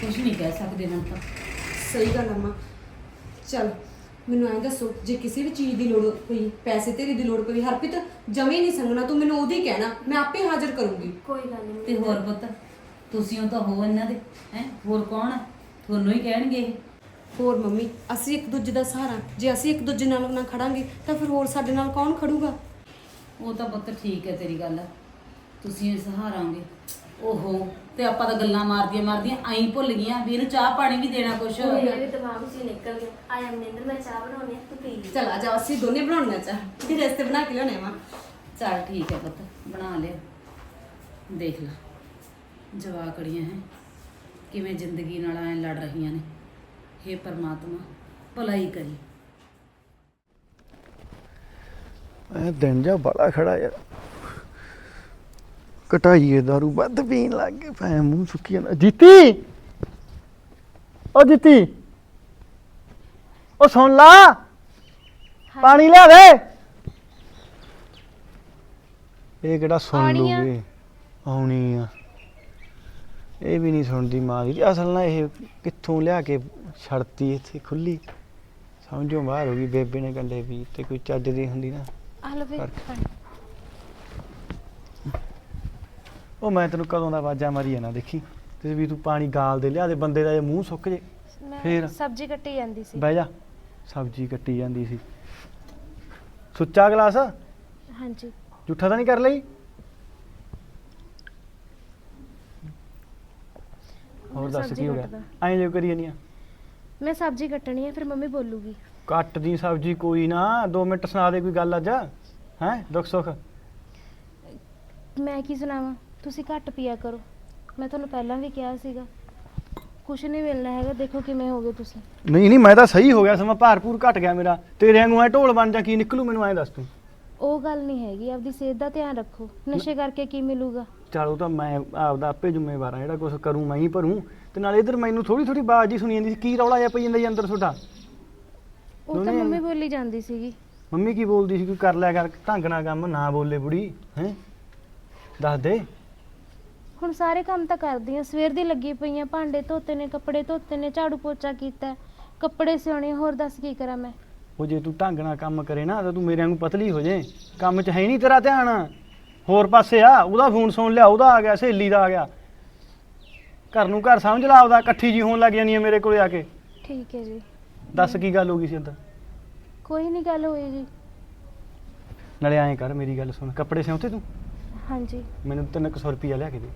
ਕੁਝ ਨਹੀਂ ਕਹਿ ਸਕਦੇ ਹੁਣ ਤਾਂ। ਸਹੀ ਗੱਲ ਆ ਮਾਂ। ਚਲ ਮੈਨੂੰ ਐਂ ਦੱਸੋ ਜੇ ਕਿਸੇ ਵੀ ਚੀਜ਼ ਦੀ ਲੋੜ ਪਈ ਪੈਸੇ ਤੇਰੀ ਦੀ ਲੋੜ ਪਈ ਹਰਪ੍ਰੀਤ ਜਮੇ ਨਹੀਂ ਸੰਗਣਾ ਤੂੰ ਮੈਨੂੰ ਉਹਦੀ ਕਹਿਣਾ ਮੈਂ ਆਪੇ ਹਾਜ਼ਰ ਕਰੂੰਗੀ। ਕੋਈ ਗੱਲ ਨਹੀਂ ਤੇ ਹੋਰ ਪੁੱਤ ਤੁਸੀਂ ਉਹ ਤਾਂ ਹੋ ਇਹਨਾਂ ਦੇ ਹੈ? ਹੋਰ ਕੌਣ ਆ? ਤੁਹਾਨੂੰ ਹੀ ਕਹਿਣਗੇ ਇਹ। ਹੋਰ ਮੰਮੀ ਅਸੀਂ ਇੱਕ ਦੂਜੇ ਦਾ ਸਹਾਰਾ ਜੇ ਅਸੀਂ ਇੱਕ ਦੂਜੇ ਨਾਲ ਨਾ ਖੜਾਂਗੇ ਤਾਂ ਫਿਰ ਹੋਰ ਸਾਡੇ ਨਾਲ ਕੌਣ ਖੜੂਗਾ? ਉਹ ਤਾਂ ਪੁੱਤ ਠੀਕ ਹੈ ਤੇਰੀ ਗੱਲ। ਤੁਸੀਂ ਸਹਾਰਾਂਗੇ। ਓਹੋ ਤੇ ਆਪਾਂ ਤਾਂ ਗੱਲਾਂ ਮਾਰਦੀਆਂ ਮਾਰਦੀਆਂ ਐਂ ਭੁੱਲ ਗਈਆਂ ਵੀ ਇਹਨੂੰ ਚਾਹ ਪਾਣੀ ਵੀ ਦੇਣਾ ਕੁਛ। ਮੇਰੇ ਦਿਮਾਗ 'ਚ ਹੀ ਨਿਕਲ ਗਿਆ। ਆਇਆ ਮਨਿੰਦਰ ਮੈਂ ਚਾਹ ਬਣਾਉਣੀ ਆ ਤੂੰ ਪੀ ਲਈ। ਚਲ ਆ ਜਾ ਅਸੀਂ ਦੋਨੇ ਬਣਾਉਣੀਆਂ ਚਾਹ। ਫਿਰ ਰਸਤੇ ਬਣਾ ਕੇ ਲਿਆਉਣੇ ਵਾ। ਚੱਲ ਠੀਕ ਹੈ ਪੁੱਤ ਬਣਾ ਲਿਆ। ਦੇਖ ਲਾ ਜਵਾਕੜੀਆਂ ਹੈ ਕਿਵੇਂ ਜ਼ਿੰਦਗੀ ਨਾਲ ਐ ਲੜ ਰਹੀਆਂ ਨੇ। ਹੇ ਪਰਮਾਤਮਾ ਭਲਾਈ ਕਰੀ। ਐ ਦਿਨ ਜਾ ਬੜਾ ਖੜਾ ਯਾਰ। ਘਟਾਈਏ ਦਾਰੂ ਵੱਧ ਪੀਣ ਲੱਗ ਗਏ ਭੈ ਮੂੰਹ ਸੁੱਕੀ ਜਾਂਦਾ। ਜੀਤੀ ਓ ਜੀਤੀ ਓ ਸੁਣ ਲਾ! ਪਾਣੀ ਲਿਆ ਦੇ ਇਹ ਕਿਹੜਾ ਸੁਣ ਆਉਣੀ ਆ। ਲੂਗੇ? ਆਉਣੀ ਆ। ਇਹ ਵੀ ਨਹੀਂ ਸੁਣਦੀ ਮਾਂ ਦੀ ਅਸਲ ਨਾਲ ਇਹ ਕਿੱਥੋਂ ਲਿਆ ਕੇ ਛੜਤੀ ਇੱਥੇ ਖੁੱਲੀ? ਸਮਝੋ ਬਾਹਰ ਹੋ ਗਈ ਬੇਬੇ ਨੇ ਕੰਡੇ ਵੀ ਤੇ ਕੋਈ ਚੱਜ ਦੀ ਹੁੰਦੀ ਨਾ। ਆ ਲਓ ਫਿਰ ਕਰਕੇ। ਪਾਣੀ। ਉਹ ਮੈਂ ਤੈਨੂੰ ਕਦੋਂ ਦਾ ਆਵਾਜ਼ਾਂ ਮਾਰੀ ਨਾ ਦੇਖੀ। ਤੇ ਵੀ ਤੂੰ ਪਾਣੀ ਗਾਲ ਦੇ ਲਿਆ ਦੇ ਬੰਦੇ ਦਾ ਜੇ ਮੂੰਹ ਸੁੱਕ ਜੇ। ਫੇਰ? ਮੈਂ ਸਬਜ਼ੀ ਕੱਟੀ ਜਾਂਦੀ ਸੀ। ਬਹਿ ਜਾ। ਸਬਜ਼ੀ ਕੱਟੀ ਜਾਂਦੀ ਸੀ। ਸੁੱਚਾ ਗਲਾਸ? ਹਾਂਜੀ। ਝੂਠਾ ਤਾਂ ਨਹੀਂ ਕਰ ਲਈ? ਹੋਰ ਮੈਂ ਦੱਸ ਸਬਜ਼ੀ ਕੀ ਹੋ ਗਿਆ? ਕੱਟਦਾ। ਐਂ ਜੋ ਕਰੀ ਜਾਨੀ ਆ। ਮੈਂ ਸਬਜ਼ੀ ਕੱਟਣੀ ਹੈ ਫਿਰ ਮੰਮੀ ਬੋਲੂਗੀ। ਕੱਟ ਦੀ ਸਬਜ਼ੀ ਕੋਈ ਨਾ 2 ਮਿੰਟ ਸੁਣਾ ਦੇ ਕੋਈ ਗੱਲ ਅੱਜ ਹੈ? ਦੁੱਖ ਸੁੱਖ? ਮੈਂ ਕੀ ਸੁਣਾਵਾਂ? ਤੁਸੀਂ ਘੱਟ ਪੀਆ ਕਰੋ। ਮੈਂ ਤੁਹਾਨੂੰ ਪਹਿਲਾਂ ਵੀ ਕਿਹਾ ਸੀਗਾ। ਕੁਝ ਨਹੀਂ ਮਿਲਣਾ ਹੈਗਾ ਦੇਖੋ ਕਿਵੇਂ ਹੋਗੇ ਤੁਸੀਂ। ਨਹੀਂ ਨਹੀਂ ਮੈਂ ਤਾਂ ਸਹੀ ਹੋ ਗਿਆ ਸਮਾਂ ਭਾਰਪੂਰ ਘਟ ਗਿਆ ਮੇਰਾ। ਤੇਰੇ ਵਾਂਗੂ ਐ ਢੋਲ ਬਣ ਜਾ ਕੀ ਨਿਕਲੂ ਮੈਨੂੰ ਐਂ ਦੱਸ ਤੂੰ। ਉਹ ਗੱਲ ਨਹੀਂ ਹੈਗੀ ਆਪਦੀ ਸਿਹਤ ਦਾ ਧਿਆਨ ਰੱਖੋ। ਨਸ਼ੇ ਕਰਕੇ ਕੀ ਮਿਲੂਗਾ? ਚਲ ਉਹ ਤਾਂ ਮੈਂ ਆਪਦਾ ਆਪੇ ਜ਼ਿੰਮੇਵਾਰ ਆ ਜਿਹੜਾ ਕੁਝ ਕਰੂੰ ਮੈਂ ਹੀ ਭਰੂੰ। ਤੇ ਨਾਲ ਇਧਰ ਮੈਨੂੰ ਥੋੜੀ ਥੋੜੀ ਬਾਜ਼ ਜੀ ਸੁਣੀ ਜਾਂਦੀ ਸੀ ਕੀ ਰੌਲਾ ਜਿਹਾ ਪਈ ਜਾਂਦਾ ਜੀ ਅੰਦਰ ਤੁਹਾਡਾ? ਉਹ ਤਾਂ ਦੋਨੇ ਮੰਮੀ ਬੋਲੀ ਜਾਂਦੀ ਸੀਗੀ। ਮੰਮੀ ਕੀ ਬੋਲਦੀ ਸੀ ਕੋਈ ਕਰ ਲਿਆ ਕਰ ਢੰਗ ਨਾਲ ਕੰਮ ਨਾ ਬੋਲੇ ਬੁੜੀ ਹੈ? ਦੱਸ ਦੇ। ਹੁਣ ਸਾਰੇ ਕੰਮ ਤਾਂ ਕਰਦੀ ਆ। ਸਵੇਰ ਦੀ ਲੱਗੀ ਪਈ ਆ ਭਾਂਡੇ ਧੋਤੇ ਨੇ ਕੱਪੜੇ ਧੋਤੇ ਨੇ ਝਾੜੂ ਪੋਚਾ ਕੀਤਾ ਹੈ, ਕੱਪੜੇ ਸਿਉਣੇ ਹੋਰ ਦੱਸ ਕੀ ਕਰਾਂ ਮੈਂ? ਉਹ ਜੇ ਤੂੰ ਢੰਗ ਨਾਲ ਕੰਮ ਕਰੇ ਨਾ ਤਾਂ ਤੂੰ ਮੇਰੇ ਵਾਂਗੂ ਪਤਲੀ ਹੋ ਜੇ। ਕੰਮ 'ਚ ਹੈ ਨਹੀਂ ਤੇਰਾ ਧਿਆਨ। ਹੋਰ ਪਾਸੇ ਆ ਉਹਦਾ ਫੋਨ ਸੁਣ ਲਿਆ ਉਹਦਾ ਆ ਗਿਆ ਸਹੇਲੀ ਦਾ ਆ ਗਿਆ। ਘਰ ਨੂੰ ਘਰ ਸਮਝ ਲਾ ਆਪਦਾ ਇਕੱਠੀ ਜੀ ਹੋਣ ਲੱਗ ਜਾਨੀ ਆ ਮੇਰੇ ਕੋਲੇ ਆ ਕੇ। ਠੀਕ ਹੈ ਜੀ। ਦੱਸ ਕੀ ਗੱਲ ਹੋ ਗਈ ਸੀ ਅੰਦਰ ਕੋਈ ਨਹੀਂ ਗੱਲ ਹੋਏਗੀ ਨਾਲੇ ਐਂ ਕਰ ਮੇਰੀ ਗੱਲ ਸੁਣ। ਕੱਪੜੇ ਸਿਉਂਤੇ ਤੂੰ? ਹਾਂਜੀ। ਮੈਨੂੰ 300 ਰੁਪਿਆ ਲਿਆ ਕੇ ਦੇ।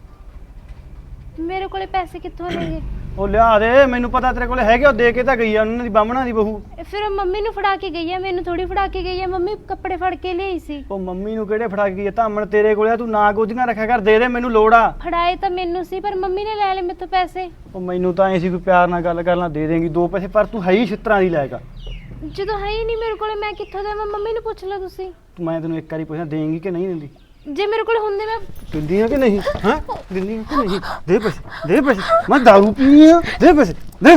ਮੇਰੇ ਕੋਲੇ ਪੈਸੇ ਕਿੱਥੋਂ ਆਣਗੇ ਉਹ ਲਿਆ ਦੇ ਮੈਨੂੰ ਪਤਾ ਤੇਰੇ ਕੋਲੇ ਹੈਗੇ ਉਹ ਦੇ ਕੇ ਤਾਂ ਗਈ ਆ ਉਹਨਾਂ ਦੀ ਬਾਹਮਣਾ ਦੀ ਬਹੂ। ਫਿਰ ਉਹ ਮੰਮੀ ਨੂੰ ਫੜਾ ਕੇ ਗਈ ਆ ਮੈਨੂੰ ਥੋੜੀ ਫੜਾ ਕੇ ਗਈ ਆ ਮੰਮੀ ਕੱਪੜੇ ਫੜ ਕੇ ਲਿਆਈ ਸੀ। ਉਹ ਮੰਮੀ ਨੂੰ ਕਿਹੜੇ ਫੜਾ ਕੇ ਗਈ ਆ? ਧਾਮਣ ਤੇਰੇ ਕੋਲੇ ਆ ਤੂੰ ਨਾ ਗੋਝੀਆਂ ਰੱਖਿਆ ਕਰ ਦੇ ਦੇ ਮੈਨੂੰ ਲੋੜ ਆ। ਫੜਾਏ ਤਾਂ ਮੈਨੂੰ ਸੀ ਪਰ ਮੰਮੀ ਨੇ ਲੈ ਲਏ ਮੇਥੋਂ ਪੈਸੇ। ਉਹ ਮੈਨੂੰ ਤਾਂ ਐ ਸੀ ਕੋਈ ਪਿਆਰ ਨਾਲ ਗੱਲ ਕਰ ਲਾਂ ਦੇ ਦੇਂਗੀ ਦੋ ਪੈਸੇ ਪਰ ਤੂੰ ਹੈ ਹੀ ਛਿੱਤਰਾਂ ਦੀ ਲਾਇਕ ਆ। ਜਦੋਂ ਹੈ ਹੀ ਨਹੀਂ ਮੇਰੇ ਕੋਲੇ ਮੈਂ ਕਿੱਥੋਂ ਦੇਵਾਂ? ਮੰਮੀ ਨੂੰ ਪੁੱਛ ਲਓ ਤੁਸੀਂ। ਤੂੰ ਮੈਂ ਤੈਨੂੰ ਇੱਕ ਵਾਰੀ ਪੁੱਛਾਂ ਦੇਂਗੀ ਕਿ ਨਹੀਂ ਦਿੰਦੀ? ਜੇ ਮੇਰੇ ਕੋਲ ਹੁੰਦੇ ਮੈਂ ਦਿੰਦੀ ਆ ਕਿ ਨਹੀਂ? ਹਾਂ? ਦਿੰਦੀ ਆ ਕਿ ਨਹੀਂ? ਦੇ ਪੈਸੇ ਦੇ ਪੈਸੇ। ਮੈਂ ਦਾਰੂ ਪੀਣੀ ਆ। ਦੇ ਪੈਸੇ ਦੇ।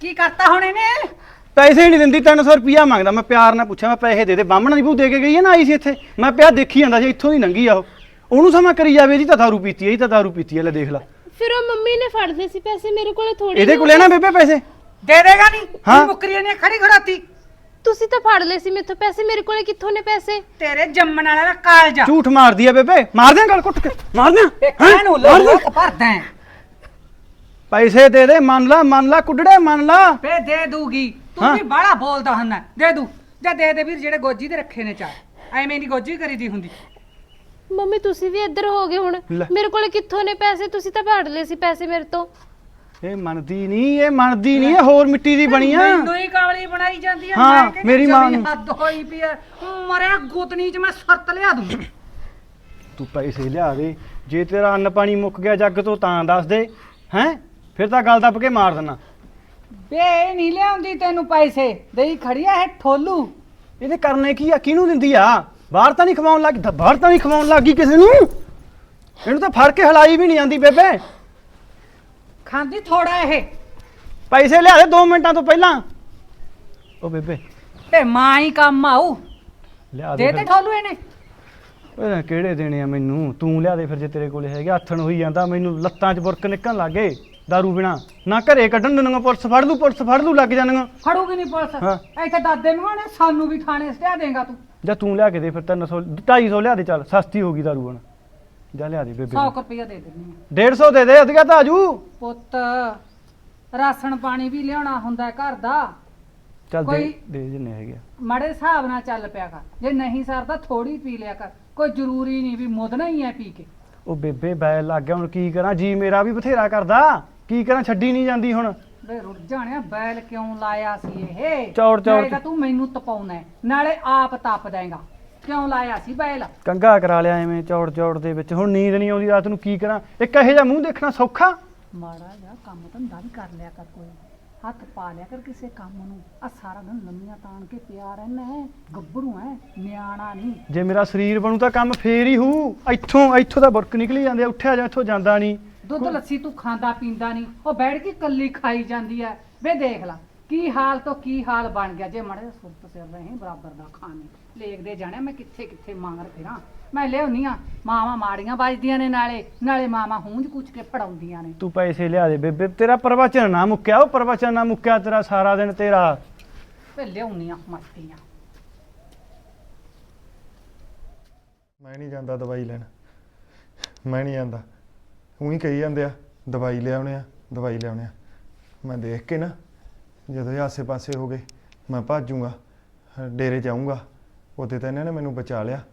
ਕੀ ਕਰਤਾ ਹੁਣ ਇਹਨੇ? ਪੈਸੇ ਹੀ ਨਹੀਂ ਦਿੰਦੀ 300 ਰੁਪਿਆ ਮੰਗਦਾ। ਮੈਂ ਪਿਆਰ ਨਾਲ ਪੁੱਛਿਆ ਮੈਂ ਪੈਸੇ ਦੇ ਦੇ। ਬਾਹਮਣਾ ਦੀ ਬਹੂ ਦੇ ਕੇ ਗਈ ਹੈ ਨਾ ਆਈ ਸੀ ਇੱਥੇ। ਮੈਂ ਪਿਆ ਦੇਖੀ ਜਾਂਦਾ ਸੀ ਇੱਥੋਂ ਦੀ ਲੰਗੀ ਆ ਉਹ। ਉਹਨੂੰ ਸਮਾਂ ਕਰੀ ਜਾਵੇ ਇਹਦੀ ਤਾਂ ਦਾਰੂ ਪੀਤੀ ਹੈ ਤਾਂ ਦਾਰੂ ਪੀਤੀ ਹੈ ਲੈ ਦੇਖ ਲੈ। ਫਿਰ ਉਹ ਮੰਮੀ ਨੇ ਫੜ ਲਏ ਸੀ ਪੈਸੇ ਮੇਰੇ ਕੋਲੇ ਥੋੜੇ ਇਹਦੇ ਕੋਲੇ ਨਾ ਬੇਬੇ ਪੈਸੇ। ਦੇ ਦੇਗਾ ਨਹੀਂ ਹਾਂ। ਮੁੱਕਰੀ ਨੇ ਖੜੀ ਖੜਾਤੀ। ਤੁਸੀਂ ਤਾਂ ਫੜ ਲਏ ਸੀ ਮੇਥੋਂ ਪੈਸੇ ਮੇਰੇ ਕੋਲੇ ਕਿੱਥੋਂ ਨੇ ਪੈਸੇ? ਤੇਰੇ ਜੰਮਣ ਵਾਲਾ ਦਾ ਕਾਲਜਾ ਝੂਠ ਮਾਰਦੀ ਆ ਬੇਬੇ ਮਾਰ ਦਿਆਂ ਗੱਲ ਕੁੱਟ ਕੇ ਮਾਰ ਦਿਆਂ ਇਹ ਕਾਹਨੂੰ ਲੋਕ ਭਰਦਾ ਹੈ? ਪੈਸੇ ਦੇ ਦੇ ਮੰਨ ਲਾ ਮੰਨ ਲਾ ਕੁੱਡੜੇ ਮੰਨ ਲਾ। ਵੇ ਦੇ ਦੂਗੀ ਤੂੰ ਹਾਂ। ਵੀ ਬਾਹਲਾ ਬੋਲਦਾ ਹੁੰਦਾ ਦੇ ਦੂ। ਜਾਂ ਦੇ ਦੇ ਵੀਰ ਜਿਹੜੇ ਗੋਜੀ ਦੇ ਰੱਖੇ ਨੇ ਚਾਰ। ਐਵੇਂ ਨਹੀਂ ਗੋਜੀ ਕਰੀਦੀ ਹੁੰਦੀ। ਮੰਮੀ ਤੁਸੀਂ ਵੀ ਇੱਧਰ ਹੋ ਗਏ ਹੁਣ। ਲੈ। ਮੇਰੇ ਕੋਲੇ ਕਿੱਥੋਂ ਨੇ ਪੈਸੇ? ਤੁਸੀਂ ਤਾਂ ਫੜ ਲਏ ਸੀ ਪੈਸੇ ਮੇਰੇ ਤੋਂ। ਇਹ ਮੰਨਦੀ ਨਹੀਂ ਇਹ ਮੰਨਦੀ ਨਹੀਂ ਇਹ ਹੋਰ ਮਿੱਟੀ ਦੀ ਬਣੀ ਆ। ਮੈਨੂੰ ਹੀ ਕਾਵਲੀ ਬਣਾਈ ਜਾਂਦੀ ਆ ਹਾਂ, ਮੈਂ ਮੇਰੀ ਮਾਂ ਜਮੀ ਨੂੰ। ਹੱਦ ਹੋਈ ਪਈ ਆ। ਮਰਿਆ ਗੁੱਤਨੀ ਚ ਮੈਂ ਸੁਰਤ ਲਿਆ ਦੂੰ। ਤੂੰ ਪੈਸੇ ਲਿਆ ਦੇ। ਜੇ ਤੇਰਾ ਅੰਨ ਪਾਣੀ ਮੁੱਕ ਗਿਆ ਜੱਗ ਤੋਂ ਤਾਂ ਦੱਸ ਦੇ। ਹੈਂ? ਫਿਰ ਤਾਂ ਗੱਲ ਦੱਬ ਕੇ ਮਾਰ ਦੇਣਾ ਬੇ ਨਹੀਂ ਲਿਆਉਂਦੀ ਤੈਨੂੰ ਪੈਸੇ। ਦੇਈ ਖੜੀਆ ਹੈ ਠੋਲੂ। ਇਹਦੇ ਕਰਨੇ ਕੀ ਆ? ਕਿਹਨੂੰ ਦਿੰਦੀ ਆ? ਬਾਹਰ ਤਾਂ ਨਹੀਂ ਖਵਾਉਣ ਲੱਗੀ ਬਾਹਰ ਤਾਂ ਨਹੀਂ ਖਵਾਉਣ ਲੱਗੀ ਕਿਸੇ ਨੂੰ। ਇਹਨੂੰ ਤਾਂ ਫੜ ਕੇ ਹਲਾਈ ਵੀ ਨਹੀਂ ਜਾਂਦੀ ਬੇਬੇ। ਖਾਂਦੀ ਥੋੜਾ ਇਹ। ਪੈਸੇ ਲਿਆ ਦੇ 2 ਮਿੰਟਾਂ ਤੋਂ ਪਹਿਲਾਂ। ਓ ਬੇਬੇ। ਤੇ ਮਾਂ ਹੀ ਕੰਮ ਆਊ। ਲਿਆ ਦੇ ਤੇ ਫਿਰ। ਠੋਲੂ ਇਹਨੇ। ਓਏ ਕਿਹੜੇ ਦੇਣੇ ਆ ਮੈਨੂੰ? ਤੂੰ ਲਿਆ ਦੇ ਫਿਰ ਜੇ ਤੇਰੇ ਕੋਲੇ ਹੈਗੇ। ਆਥਣ ਹੋਈ ਜਾਂਦਾ ਮੈਨੂੰ ਲੱਤਾਂ 'ਚ ਬੁਰਕ ਨਿਕਲਣ ਲੱਗੇ ਦਾਰੂ ਬਿਨਾ। ਨਾ ਘਰੇ ਕੱਢਣ ਦੇਣਗੇ ਪੁਲਿਸ ਫੜ ਲੂ ਪੁਲਿਸ ਫੜ ਲੂ ਲੱਗ ਜਾਣਗੇ ਫੜੂਗੀ ਨਹੀਂ ਪੁਲਿਸ। ਇੱਥੇ ਦਾਦੇ ਨੂੰ ਆਣਾ ਸਾਨੂੰ ਵੀ ਥਾਣੇ ਸਟਿਆ ਦੇਗਾ ਤੂੰ। ਜਾਂ ਤੂੰ ਲਿਆ ਕੇ ਦੇ ਫਿਰ 300 250 ਲਿਆ ਦੇ ਚੱਲ ਸਸਤੀ ਹੋ ਗਈ ਦਾਰੂ ਹੁਣ। ਜਾ ਲਿਆ ਦੇ ਬੇਬੇ 100 ਨੂੰ। ਰੁਪਇਆ ਦੇ ਦਿੰਨੀ ਆ 150 ਦੇ ਦੇ ਅਧਿਕਾ ਤਾਂ ਆਜੂ ਪੁੱਤ ਰਾਸ਼ਨ ਪਾਣੀ ਵੀ ਲਿਆਉਣਾ ਹੁੰਦਾ ਹੈ ਘਰ ਦਾ। ਚੱਲ ਦੇ ਕੋਈ- ਦੇ ਜਿੰਨੇ ਹੈਗੇ ਆ। ਮੜੇ ਹਿਸਾਬ ਨਾਲ ਚੱਲ ਪਿਆ ਕਰ। ਜੇ ਨਹੀਂ ਸਰਦਾ ਥੋੜੀ ਪੀ ਲਿਆ ਕਰ। ਕੋਈ ਜ਼ਰੂਰੀ ਨਹੀਂ ਵੀ ਮੁੱਦਣਾ ਹੀ ਹੈ ਪੀ ਕੇ। ਉਹ ਬੇਬੇ ਬੈਲ ਲੱਗ ਗਿਆ ਹੁਣ ਕੀ ਕਰਾਂ? ਜੀ ਮੇਰਾ ਵੀ ਬਥੇਰਾ ਕਰਦਾ। ਕੀ ਕਰਾਂ? ਛੱਡੀ ਨਹੀਂ ਜਾਂਦੀ ਹੁਣ। ਵੇ ਰੁੱਟ ਜਾਣਿਆ ਬੈਲ ਕਿਉਂ ਲਾਇਆ ਸੀ ਇਹ? ਚੌੜ- ਚੌੜ ਨਾਲੇ ਤਾਂ ਤੂੰ ਮੈਨੂੰ ਤਪਾਉਣਾ ਹੈ, ਨਾਲੇ ਆਪ ਤਪ ਦੇਗਾ ਕਿਉਂ ਲਾਇਆ ਸੀ ਬੈਲ? ਕੰਗਾ ਕਰਾ ਲਿਆ ਐਵੇਂ ਚੌੜ ਚੌੜ ਦੇ ਵਿੱਚ। ਹੁਣ ਨੀਂਦ ਨਹੀਂ ਆਉਂਦੀ ਰਾਤ ਨੂੰ ਕੀ ਕਰਾਂ? ਇੱਕ ਇਹੋ ਜਿਹਾ ਮੂੰਹ ਦੇਖਣਾ ਸੌਖਾ? ਮਾੜਾ ਜਿਹਾ ਕੰਮ ਧੰਦਾ ਵੀ ਕਰ ਲਿਆ ਕਰ ਕੋਈ। ਹੱਥ ਪਾ ਲਿਆ ਕਰ ਕਿਸੇ ਕੰਮ ਨੂੰ। ਆ ਸਾਰਾ ਦਿਨ ਲੰਮੀਆਂ ਤਾਣ ਕੇ ਪਿਆ ਰਹਿਣਾ ਹੈ। ਗੱਭਰੂ ਹੈ ਨਿਆਣਾ ਨਹੀਂ। ਜੇ ਮੇਰਾ ਸਰੀਰ ਬਣੂ ਤਾਂ ਕੰਮ ਫੇਰ ਹੀ ਹੂ ਇੱਥੋਂ ਇੱਥੋਂ ਦਾ ਬੁਰਕ ਨਿਕਲੀ ਜਾਂਦੇ ਉੱਠਿਆ ਜਾ ਇੱਥੋਂ ਜਾਂਦਾ ਨਹੀਂ। ਦੁੱਧ ਲੱਸੀ ਤੂੰ ਖਾਂਦਾ ਪੀਂਦਾ ਨਹੀਂ। ਉਹ ਬੈਠ ਕੇ ਕੱਲੀ ਖਾਈ ਜਾਂਦੀ ਐ ਵੇ ਦੇਖ ਲੈ ਕੀ ਹਾਲ ਤੋਂ ਕੀ ਹਾਲ ਬਣ ਗਿਆ? ਜੇ ਮੜੇ ਸੁਰਤ ਸਿਰ ਰਹੇ ਬਰਾਬਰ ਦਾ ਖਾਣੇ। ਲੇਖਦੇ ਜਾਣੇ ਮੈਂ ਕਿੱਥੇ ਕਿੱਥੇ ਮੰਗ ਫਿਰਾਂ। ਮੈਂ ਲਿਆਉਣੀ ਆ ਮਾਵਾਂ ਮਾੜੀਆਂ ਵੱਜਦੀਆਂ ਨੇ ਨਾਲੇ ਨਾਲੇ ਮਾਵਾਂ ਹੂੰਝ ਕੁਚ ਕੇ ਫੜਾਉਂਦੀਆਂ ਨੇ। ਤੂੰ ਪੈਸੇ ਲਿਆ ਦੇ ਬੇਬੇ ਤੇਰਾ ਪ੍ਰਵਚਨ ਨਾ ਮੁੱਕਿਆ ਉਹ ਪ੍ਰਵਚਨ ਨਾ ਮੁੱਕਿਆ ਤੇਰਾ ਸਾਰਾ ਦਿਨ ਤੇਰਾ। ਵੇ ਲਿਆਉਣੀਆਂ ਮਰਦੀਆਂ ਮੈਂ ਨਹੀਂ ਜਾਂਦਾ ਦਵਾਈ ਲੈਣ। ਮੈਂ ਨਹੀਂ ਜਾਂਦਾ ਉਹੀ ਕਹੀ ਜਾਂਦੇ ਆ ਦਵਾਈ ਲਿਆਉਣੇ ਆ ਦਵਾਈ ਲਿਆਉਣੇ ਆ। ਮੈਂ ਦੇਖ ਕੇ ਨਾ ਜਦੋਂ ਇਹ ਆਸੇ-ਪਾਸੇ ਹੋ ਗਏ ਮੈਂ ਭੱਜੂਗਾ ਡੇਰੇ ਜਾਊਂਗਾ ਉਹਦੇ ਤਾਂ ਇਹਨਾਂ ਨੇ ਮੈਨੂੰ ਬਚਾ ਲਿਆ।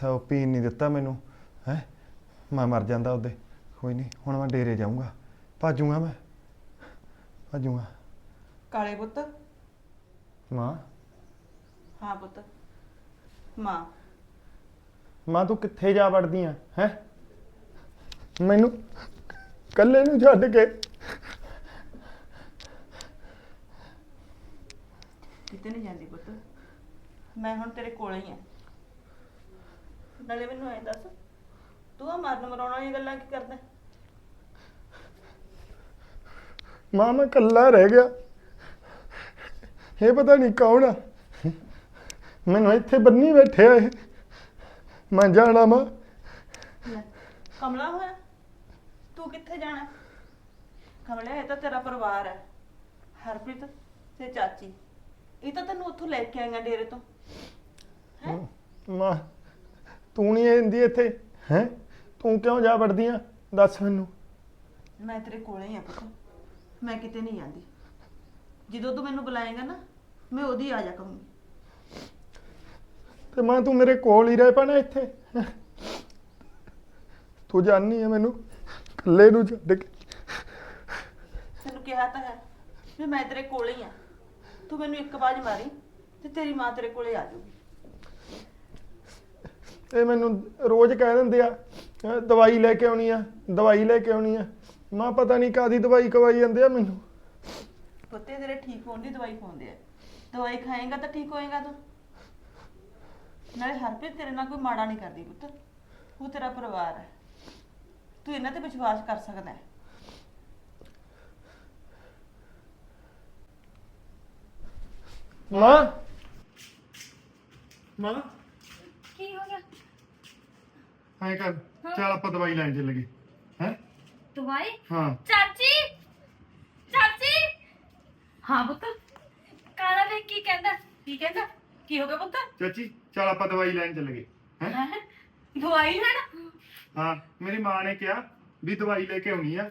ਸੋ ਪੀਣ ਨਹੀਂ ਦਿੱਤਾ ਮੈਨੂੰ ਹੈ? ਮੈਂ ਮਰ ਜਾਂਦਾ ਉਹਦੇ। ਕੋਈ ਨਹੀਂ ਹੁਣ ਮੈਂ ਡੇਰੇ ਜਾਊਂਗਾ। ਭੱਜੂਗਾ ਮੈਂ। ਭੱਜੂਗਾ। ਕਾਲੇ ਪੁੱਤ। ਮਾਂ। ਹਾਂ ਪੁੱਤ। ਮਾਂ। ਮਾਂ ਤੂੰ ਕਿੱਥੇ ਜਾ ਵੜਦੀ ਆ ਹੈ? ਮੈਨੂੰ ਕੱਲੇ ਨੂੰ ਛੱਡ ਕੇ। ਕਿਤੇ ਨਹੀਂ ਜਾਂਦੀ ਪੁੱਤ। ਮੈਂ ਹੁਣ ਤੇਰੇ ਕੋਲ ਹੀ ਆ। ਨਾਲੇ ਮੈਨੂੰ ਐਂ ਦੱਸ ਤੂੰ ਆ ਮਰਨ ਮਰਾਉਣ ਵਾਲੀਆਂ ਗੱਲਾਂ ਕੀ ਕਰਦਾ? ਮਾਂ ਮੈਂ ਕੱਲਾ ਰਹਿ ਗਿਆ। ਇਹ ਪਤਾ ਨਹੀਂ ਕੌਣ ਆ। ਮੈਨੂੰ ਇੱਥੇ ਬੰਨੀ ਬੈਠਿਆ ਇਹ। ਮੈਂ ਜਾਣਾ ਮਾਂ। ਕਮਲਾ ਹੋਇਆ? ਤੂੰ ਕਿੱਥੇ ਜਾਣਾ? ਕਮਲਿਆ ਇਹ ਤਾਂ ਤੇਰਾ ਪਰਿਵਾਰ ਹੈ ਹਰਪ੍ਰੀਤ ਤੇ ਚਾਚੀ। ਇਹ ਤਾਂ ਤੈਨੂੰ ਉੱਥੋਂ ਲੈ ਕੇ ਆਈਆਂ ਡੇਰੇ ਤੋਂ। ਮਾਂ ਤੂੰ ਨਹੀਂ ਆਂਦੀ ਇੱਥੇ ਹੈ? ਤੂੰ ਕਿਉਂ ਜਾ ਵੜਦੀ ਆ? ਦੱਸ ਮੈਨੂੰ। ਮੈਂ ਤੇਰੇ ਕੋਲੇ ਹੀ ਆ ਪੁੱਤ। ਮੈਂ ਕਿਤੇ ਨਹੀਂ ਜਾਂਦੀ। ਜਦੋਂ ਤੂੰ ਮੈਨੂੰ ਬੁਲਾਏਗਾ ਨਾ ਮੈਂ ਉਹਦੀ ਆ ਜਾ ਕਰੂੰਗੀ। ਤੇ ਮਾਂ ਤੂੰ ਮੇਰੇ ਕੋਲ ਹੀ ਰਹਿ ਪੈਣਾ ਇੱਥੇ। ਤੂੰ ਜਾਣਨੀ ਹੈ ਮੈਨੂੰ ਇਕੱਲੇ ਨੂੰ ਛੱਡ ਕੇ। ਤੈਨੂੰ ਕਿਹਾ ਤਾਂ ਹੈ ਵੀ ਮੈਂ ਤੇਰੇ ਕੋਲੇ ਹੀ ਆ। ਤੂੰ ਮੈਨੂੰ ਇੱਕ ਆਵਾਜ਼ ਮਾਰੀ ਤੇ ਤੇਰੀ ਮਾਂ ਤੇਰੇ ਕੋਲੇ ਆ ਜਾਊਗੀ। ਇਹ ਮੈਨੂੰ ਰੋਜ਼ ਕਹਿ ਦਿੰਦੇ ਆ ਅਹ ਦਵਾਈ ਲੈ ਕੇ ਆਉਣੀ ਆ ਦਵਾਈ ਲੈ ਕੇ ਆਉਣੀ ਆ। ਮਾਂ ਪਤਾ ਨਹੀਂ ਕਾਦੀ ਦਵਾਈ ਕਵਾਈ ਜਾਂਦੇ ਆ ਮੈਨੂੰ। ਪੁੱਤੇ ਤੇਰੇ ਠੀਕ ਹੋਣ ਦੀ ਦਵਾਈ ਖਵਾਉਂਦੇ ਆ। ਦਵਾਈ ਖਾਏਗਾ ਤਾਂ ਠੀਕ ਹੋਏਗਾ ਤੂੰ। ਨਾਲੇ ਹਰਪ੍ਰੀਤ ਤੇਰੇ ਨਾਲ ਕੋਈ ਮਾੜਾ ਨਹੀਂ ਕਰਦੀ ਪੁੱਤ। ਉਹ ਤੇਰਾ ਪਰਿਵਾਰ ਹੈ। ਤੂੰ ਇਹਨਾਂ ਤੇ ਵਿਸ਼ਵਾਸ ਕਰ ਸਕਦਾ ਹੈ। ਮਾਂ ਮਾਂ ਕੀ ਹੋ ਗਿਆ? ਐਂ ਕਰ ਚੱਲ ਆਪਾਂ ਦਵਾਈ ਲੈਣ ਚੱਲ ਗਏ ਹੈ? ਦਵਾਈ? ਹਾਂ। ਚਾਚੀ! ਚਾਚੀ! ਹਾਂ ਪੁੱਤ। ਕਾਲਾ ਵੇਖ ਕੀ ਕਹਿੰਦਾ? ਕੀ ਕਹਿੰਦਾ? ਕੀ ਹੋ ਗਿਆ ਪੁੱਤ? ਚਾਚੀ ਚੱਲ ਆਪਾਂ ਦਵਾਈ ਲੈਣ ਚੱਲ ਗਏ ਹੈ? ਦਵਾਈ ਲੈਣ? ਹਾਂ ਮੇਰੀ ਮਾਂ ਨੇ ਕਿਹਾ ਵੀ ਦਵਾਈ ਲੈ ਕੇ ਆਉਣੀ ਆ।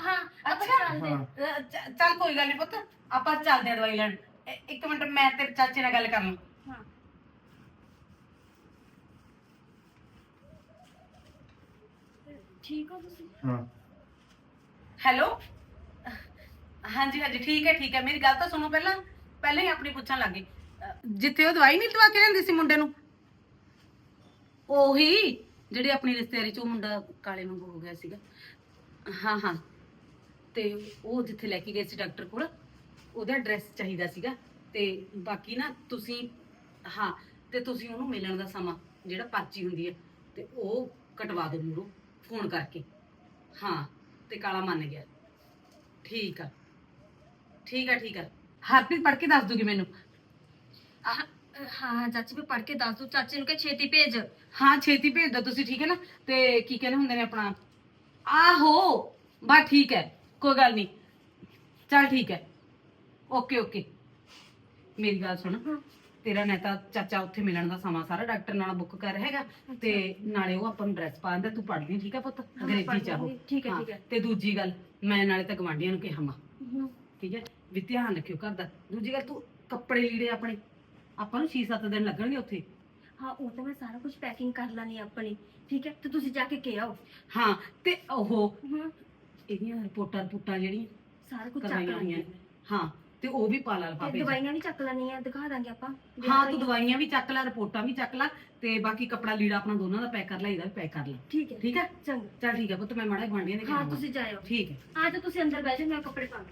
ਹਾਂ ਅੱਛਾ। ਹਾਂ। ਅ, ਚ- ਚੱਲ ਕੋਈ ਗੱਲ ਨਹੀਂ ਪੁੱਤ। ਆਪਾਂ ਚੱਲਦੇ ਆ ਦਵਾਈ ਲੈਣ। ਇ- ਇੱਕ ਮਿੰਟ ਮੈਂ ਤੇਰੇ ਚਾਚੇ ਨਾਲ ਗੱਲ ਕਰ ਲਾਂ। ਠੀਕ ਹੋ ਤੁਸੀਂ? ਹਾਂ। ਹੈਲੋ ਹਾਂਜੀ ਹਾਂਜੀ ਠੀਕ ਹੈ ਠੀਕ ਹੈ। ਮੇਰੀ ਗੱਲ ਤਾਂ ਸੁਣੋ ਪਹਿਲਾਂ। ਪਹਿਲਾਂ ਹੀ ਆਪਣੀ ਪੁੱਛਣ ਲੱਗੇ ਜਿੱਥੇ ਉਹ ਦਵਾਈ ਨਹੀਂ ਦਵਾ ਕੇ ਲੈਂਦੀ ਸੀ ਮੁੰਡੇ ਨੂੰ? ਉਹੀ ਜਿਹੜੀ ਆਪਣੀ ਰਿਸ਼ਤੇਦਾਰੀ ਚ ਉਹ ਮੁੰਡਾ ਕਾਲੇ ਨੂੰ ਹੋ ਗਿਆ ਸੀਗਾ। ਹਾਂ ਹਾਂ। ਤੇ ਉਹ ਜਿੱਥੇ ਲੈ ਕੇ ਗਏ ਸੀ ਡਾਕਟਰ ਕੋਲ। ਉਹਦਾ ਐਡਰੈਸ ਚਾਹੀਦਾ ਸੀਗਾ। ਤੇ ਬਾਕੀ ਨਾ ਤੁਸੀਂ ਹਾਂ ਤੇ ਤੁਸੀਂ ਉਹਨੂੰ ਮਿਲਣ ਦਾ ਸਮਾਂ ਜਿਹੜਾ ਪਰਚੀ ਹੁੰਦੀ ਹੈ ਤੇ ਉਹ ਕਟਵਾ ਦਿਓ ਮੂਰੋ ਫੋਨ ਕਰਕੇ। ਹਾਂ ਤੇ ਕਾਲਾ ਮੰਨ ਗਿਆ। ਠੀਕ ਆ। ਠੀਕ ਆ ਠੀਕ ਆ। ਹਰਪ੍ਰੀਤ ਪੜ੍ਹ ਕੇ ਦੱਸ ਦੂਗੀ ਮੈਨੂੰ। ਹਾਂ ਹਾਂ ਚਾਚੀ ਮੈਂ ਪੜ ਕੇ ਦੱਸ ਦੂੰ। ਚਾਚੇ ਨੂੰ ਕਿ ਛੇਤੀ ਭੇਜ। ਹਾਂ ਛੇਤੀ ਭੇਜ ਦਿਓ ਤੁਸੀਂ ਠੀਕ ਹੈ ਨਾ? ਤੇ ਕੀ ਕਹਿੰਦੇ ਹੁੰਦੇ ਨੇ ਆਪਣਾ? ਆਹੋ ਬਸ ਠੀਕ ਹੈ ਕੋਈ ਗੱਲ ਨਹੀਂ। ਚਲ ਠੀਕ ਹੈ। Okay okay. ਮੇਰੀ ਗੱਲ ਸੁਣ। ਤੇਰਾ ਨੇਤਾ ਚਾਚਾ ਉੱਥੇ ਮਿਲਣ ਦਾ ਸਮਾਂ ਸਾਰਾ ਡਾਕਟਰ ਨਾਲ ਬੁੱਕ ਕਰ ਹੈਗਾ। ਤੇ ਨਾਲੇ ਉਹ ਆਪਾਂ ਨੂੰ ਡਰੈਸ ਪਾ ਦਿੰਦਾ ਤੂੰ ਪੜ੍ਹ ਲਈ ਠੀਕ ਹੈ ਪੁੱਤ? ਅੰਗਰੇਜ਼ੀ ਚਾਹੋ ਠੀਕ ਹੈ, ਠੀਕ ਹੈ। ਤੇ ਦੂਜੀ ਗੱਲ ਮੈਂ ਨਾਲੇ ਤਾਂ ਗਵਾਂਢੀਆਂ ਨੂੰ ਕਿਹਾ ਮਾ ਠੀਕ ਹੈ? ਵੀ ਧਿਆਨ ਰੱਖਿਓ ਘਰ ਦਾ। ਦੂਜੀ ਗੱਲ ਤੂੰ ਕੱਪੜੇ ਲੀੜੇ ਆਪਣੇ। ਆਪਾਂ ਨੂੰ 6-7 ਦਿਨ ਲੱਗਣਗੇ ਉੱਥੇ। ਹਾਂ ਉਹ ਤਾਂ ਮੈਂ ਸਾਰਾ ਕੁਝ ਪੈਕਿੰਗ ਕਰ ਲਾਨੀ ਆਪਣੀ। ਠੀਕ ਹੈ? ਤੇ ਤੁਸੀਂ ਜਾ ਕੇ ਕੇ ਆਓ। ਹਾਂ ਤੇ ਉਹ ਇਹਦੀਆਂ ਰਿਪੋਰਟਾਂ ਰਿਪੋਰਟਾਂ ਜਿਹੜੀਆਂ ਸਾਰਾ ਕੁਝ ਚੱਕ ਲਾਂਗੇ। ਹਾਂ। ਤੇ ਉਹ ਵੀ ਪਾ ਲਾ ਤੇ ਲਫਾਫੇ 'ਚ। ਦਵਾਈਆਂ ਵੀ ਚੱਕ ਲੈਣੀਆਂ ਦਿਖਾ ਦਾਂਗੇ ਆਪਾਂ। ਹਾਂ ਤੂੰ ਦਵਾਈਆਂ ਵੀ ਚੱਕ ਲੈ ਰਿਪੋਰਟਾਂ ਵੀ ਚੱਕ ਲੈ ਤੇ ਬਾਕੀ ਕੱਪੜਾ ਲੀੜਾ ਆਪਣਾ ਦੋਨਾਂ ਦਾ ਪੈਕ ਕਰ ਲੈ ਇਹਦਾ ਵੀ ਪੈਕ ਕਰ ਲੈ। ਠੀਕ ਹੈ। ਠੀਕ ਹੈ? ਚੰਗਾ। ਚੱਲ ਠੀਕ ਹੈ ਪੁੱਤ ਮੈਂ ਮਾੜਾ ਗਵਾਂਢੀਆਂ ਦੇ ਹਾਂ ਆਵਾਂ। ਤੁਸੀਂ ਜਾਇਓ। ਠੀਕ ਹੈ। ਆ ਜਾਓ ਤੁਸੀਂ ਅੰਦਰ ਬਹਿ ਜਾਓ ਮੈਂ ਕੱਪੜੇ ਪਾ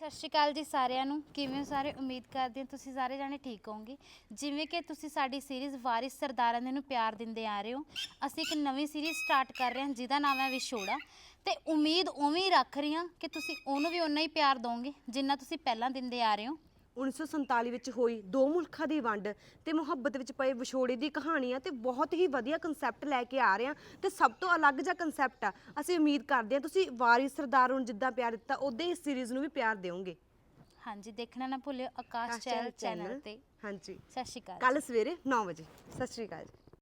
ਸਤਿ ਸ਼੍ਰੀ ਅਕਾਲ ਜੀ ਸਾਰਿਆਂ ਨੂੰ। ਕਿਵੇਂ ਹੋ ਸਾਰੇ? ਉਮੀਦ ਕਰਦੇ ਹਾਂ ਤੁਸੀਂ ਸਾਰੇ ਜਾਣੇ ਠੀਕ ਹੋਵੋਗੇ। ਜਿਵੇਂ ਕਿ ਤੁਸੀਂ ਸਾਡੀ ਸੀਰੀਜ਼ ਵਾਰਿਸ ਸਰਦਾਰਾਂ ਦੇ ਨੂੰ ਪਿਆਰ ਦਿੰਦੇ ਆ ਰਹੇ ਹੋ ਅਸੀਂ ਇੱਕ ਨਵੀਂ ਸੀਰੀਜ਼ ਸਟਾਰਟ ਕਰ ਰਹੇ ਹਾਂ ਜਿਹਦਾ ਨਾਮ ਹੈ ਵਿਛੋੜਾ। ਤੇ ਉਮੀਦ ਉਵੇਂ ਹੀ ਰੱਖ ਰਹੀ ਹਾਂ ਕਿ ਤੁਸੀਂ ਉਹਨੂੰ ਵੀ ਉਨਾ ਹੀ ਪਿਆਰ ਦਿਓਗੇ ਜਿੰਨਾ ਤੁਸੀਂ ਪਹਿਲਾਂ ਦਿੰਦੇ ਆ ਰਹੇ ਹੋ। 1947 ਵਿੱਚ ਹੋਈ ਦੋ ਮੁਲਕਾਂ ਦੀ ਵੰਡ ਤੇ ਮੁਹੱਬਤ ਵਿੱਚ ਪਏ ਵਿਛੋੜੇ ਦੀ ਕਹਾਣੀ ਆ ਤੇ ਬਹੁਤ ਹੀ ਵਧੀਆ ਕਨਸੈਪਟ ਲੈ ਕੇ ਆ ਰਹੇ ਆ ਤੇ ਸਭ ਤੋਂ ਅਲੱਗ ਜਿਹਾ ਕਨਸੈਪਟ ਆ ਅਸੀਂ ਉਮੀਦ ਕਰਦੇ ਆ ਤੁਸੀਂ ਵਾਰਿਸ ਸਰਦਾਰ ਨੂੰ ਜਿੱਦਾਂ ਪਿਆਰ ਦਿੱਤਾ ਉਦਾਂ ਹੀ ਇਸ ਸੀਰੀਜ਼ ਨੂੰ ਵੀ ਪਿਆਰ ਦਿਓਗੇ। ਹਾਂਜੀ ਦੇਖਣਾ ਨਾ ਭੁੱਲਿਓ ਆਕਾਸ਼ ਚੈਨਲ ਚੈਨਲ ਤੇ। ਹਾਂਜੀ। ਸਤਿ ਸ਼੍ਰੀ ਅਕਾਲ ਕੱਲ ਸਵੇਰੇ 9 ਵਜੇ। ਸਤਿ ਸ਼੍ਰੀ ਅਕਾਲ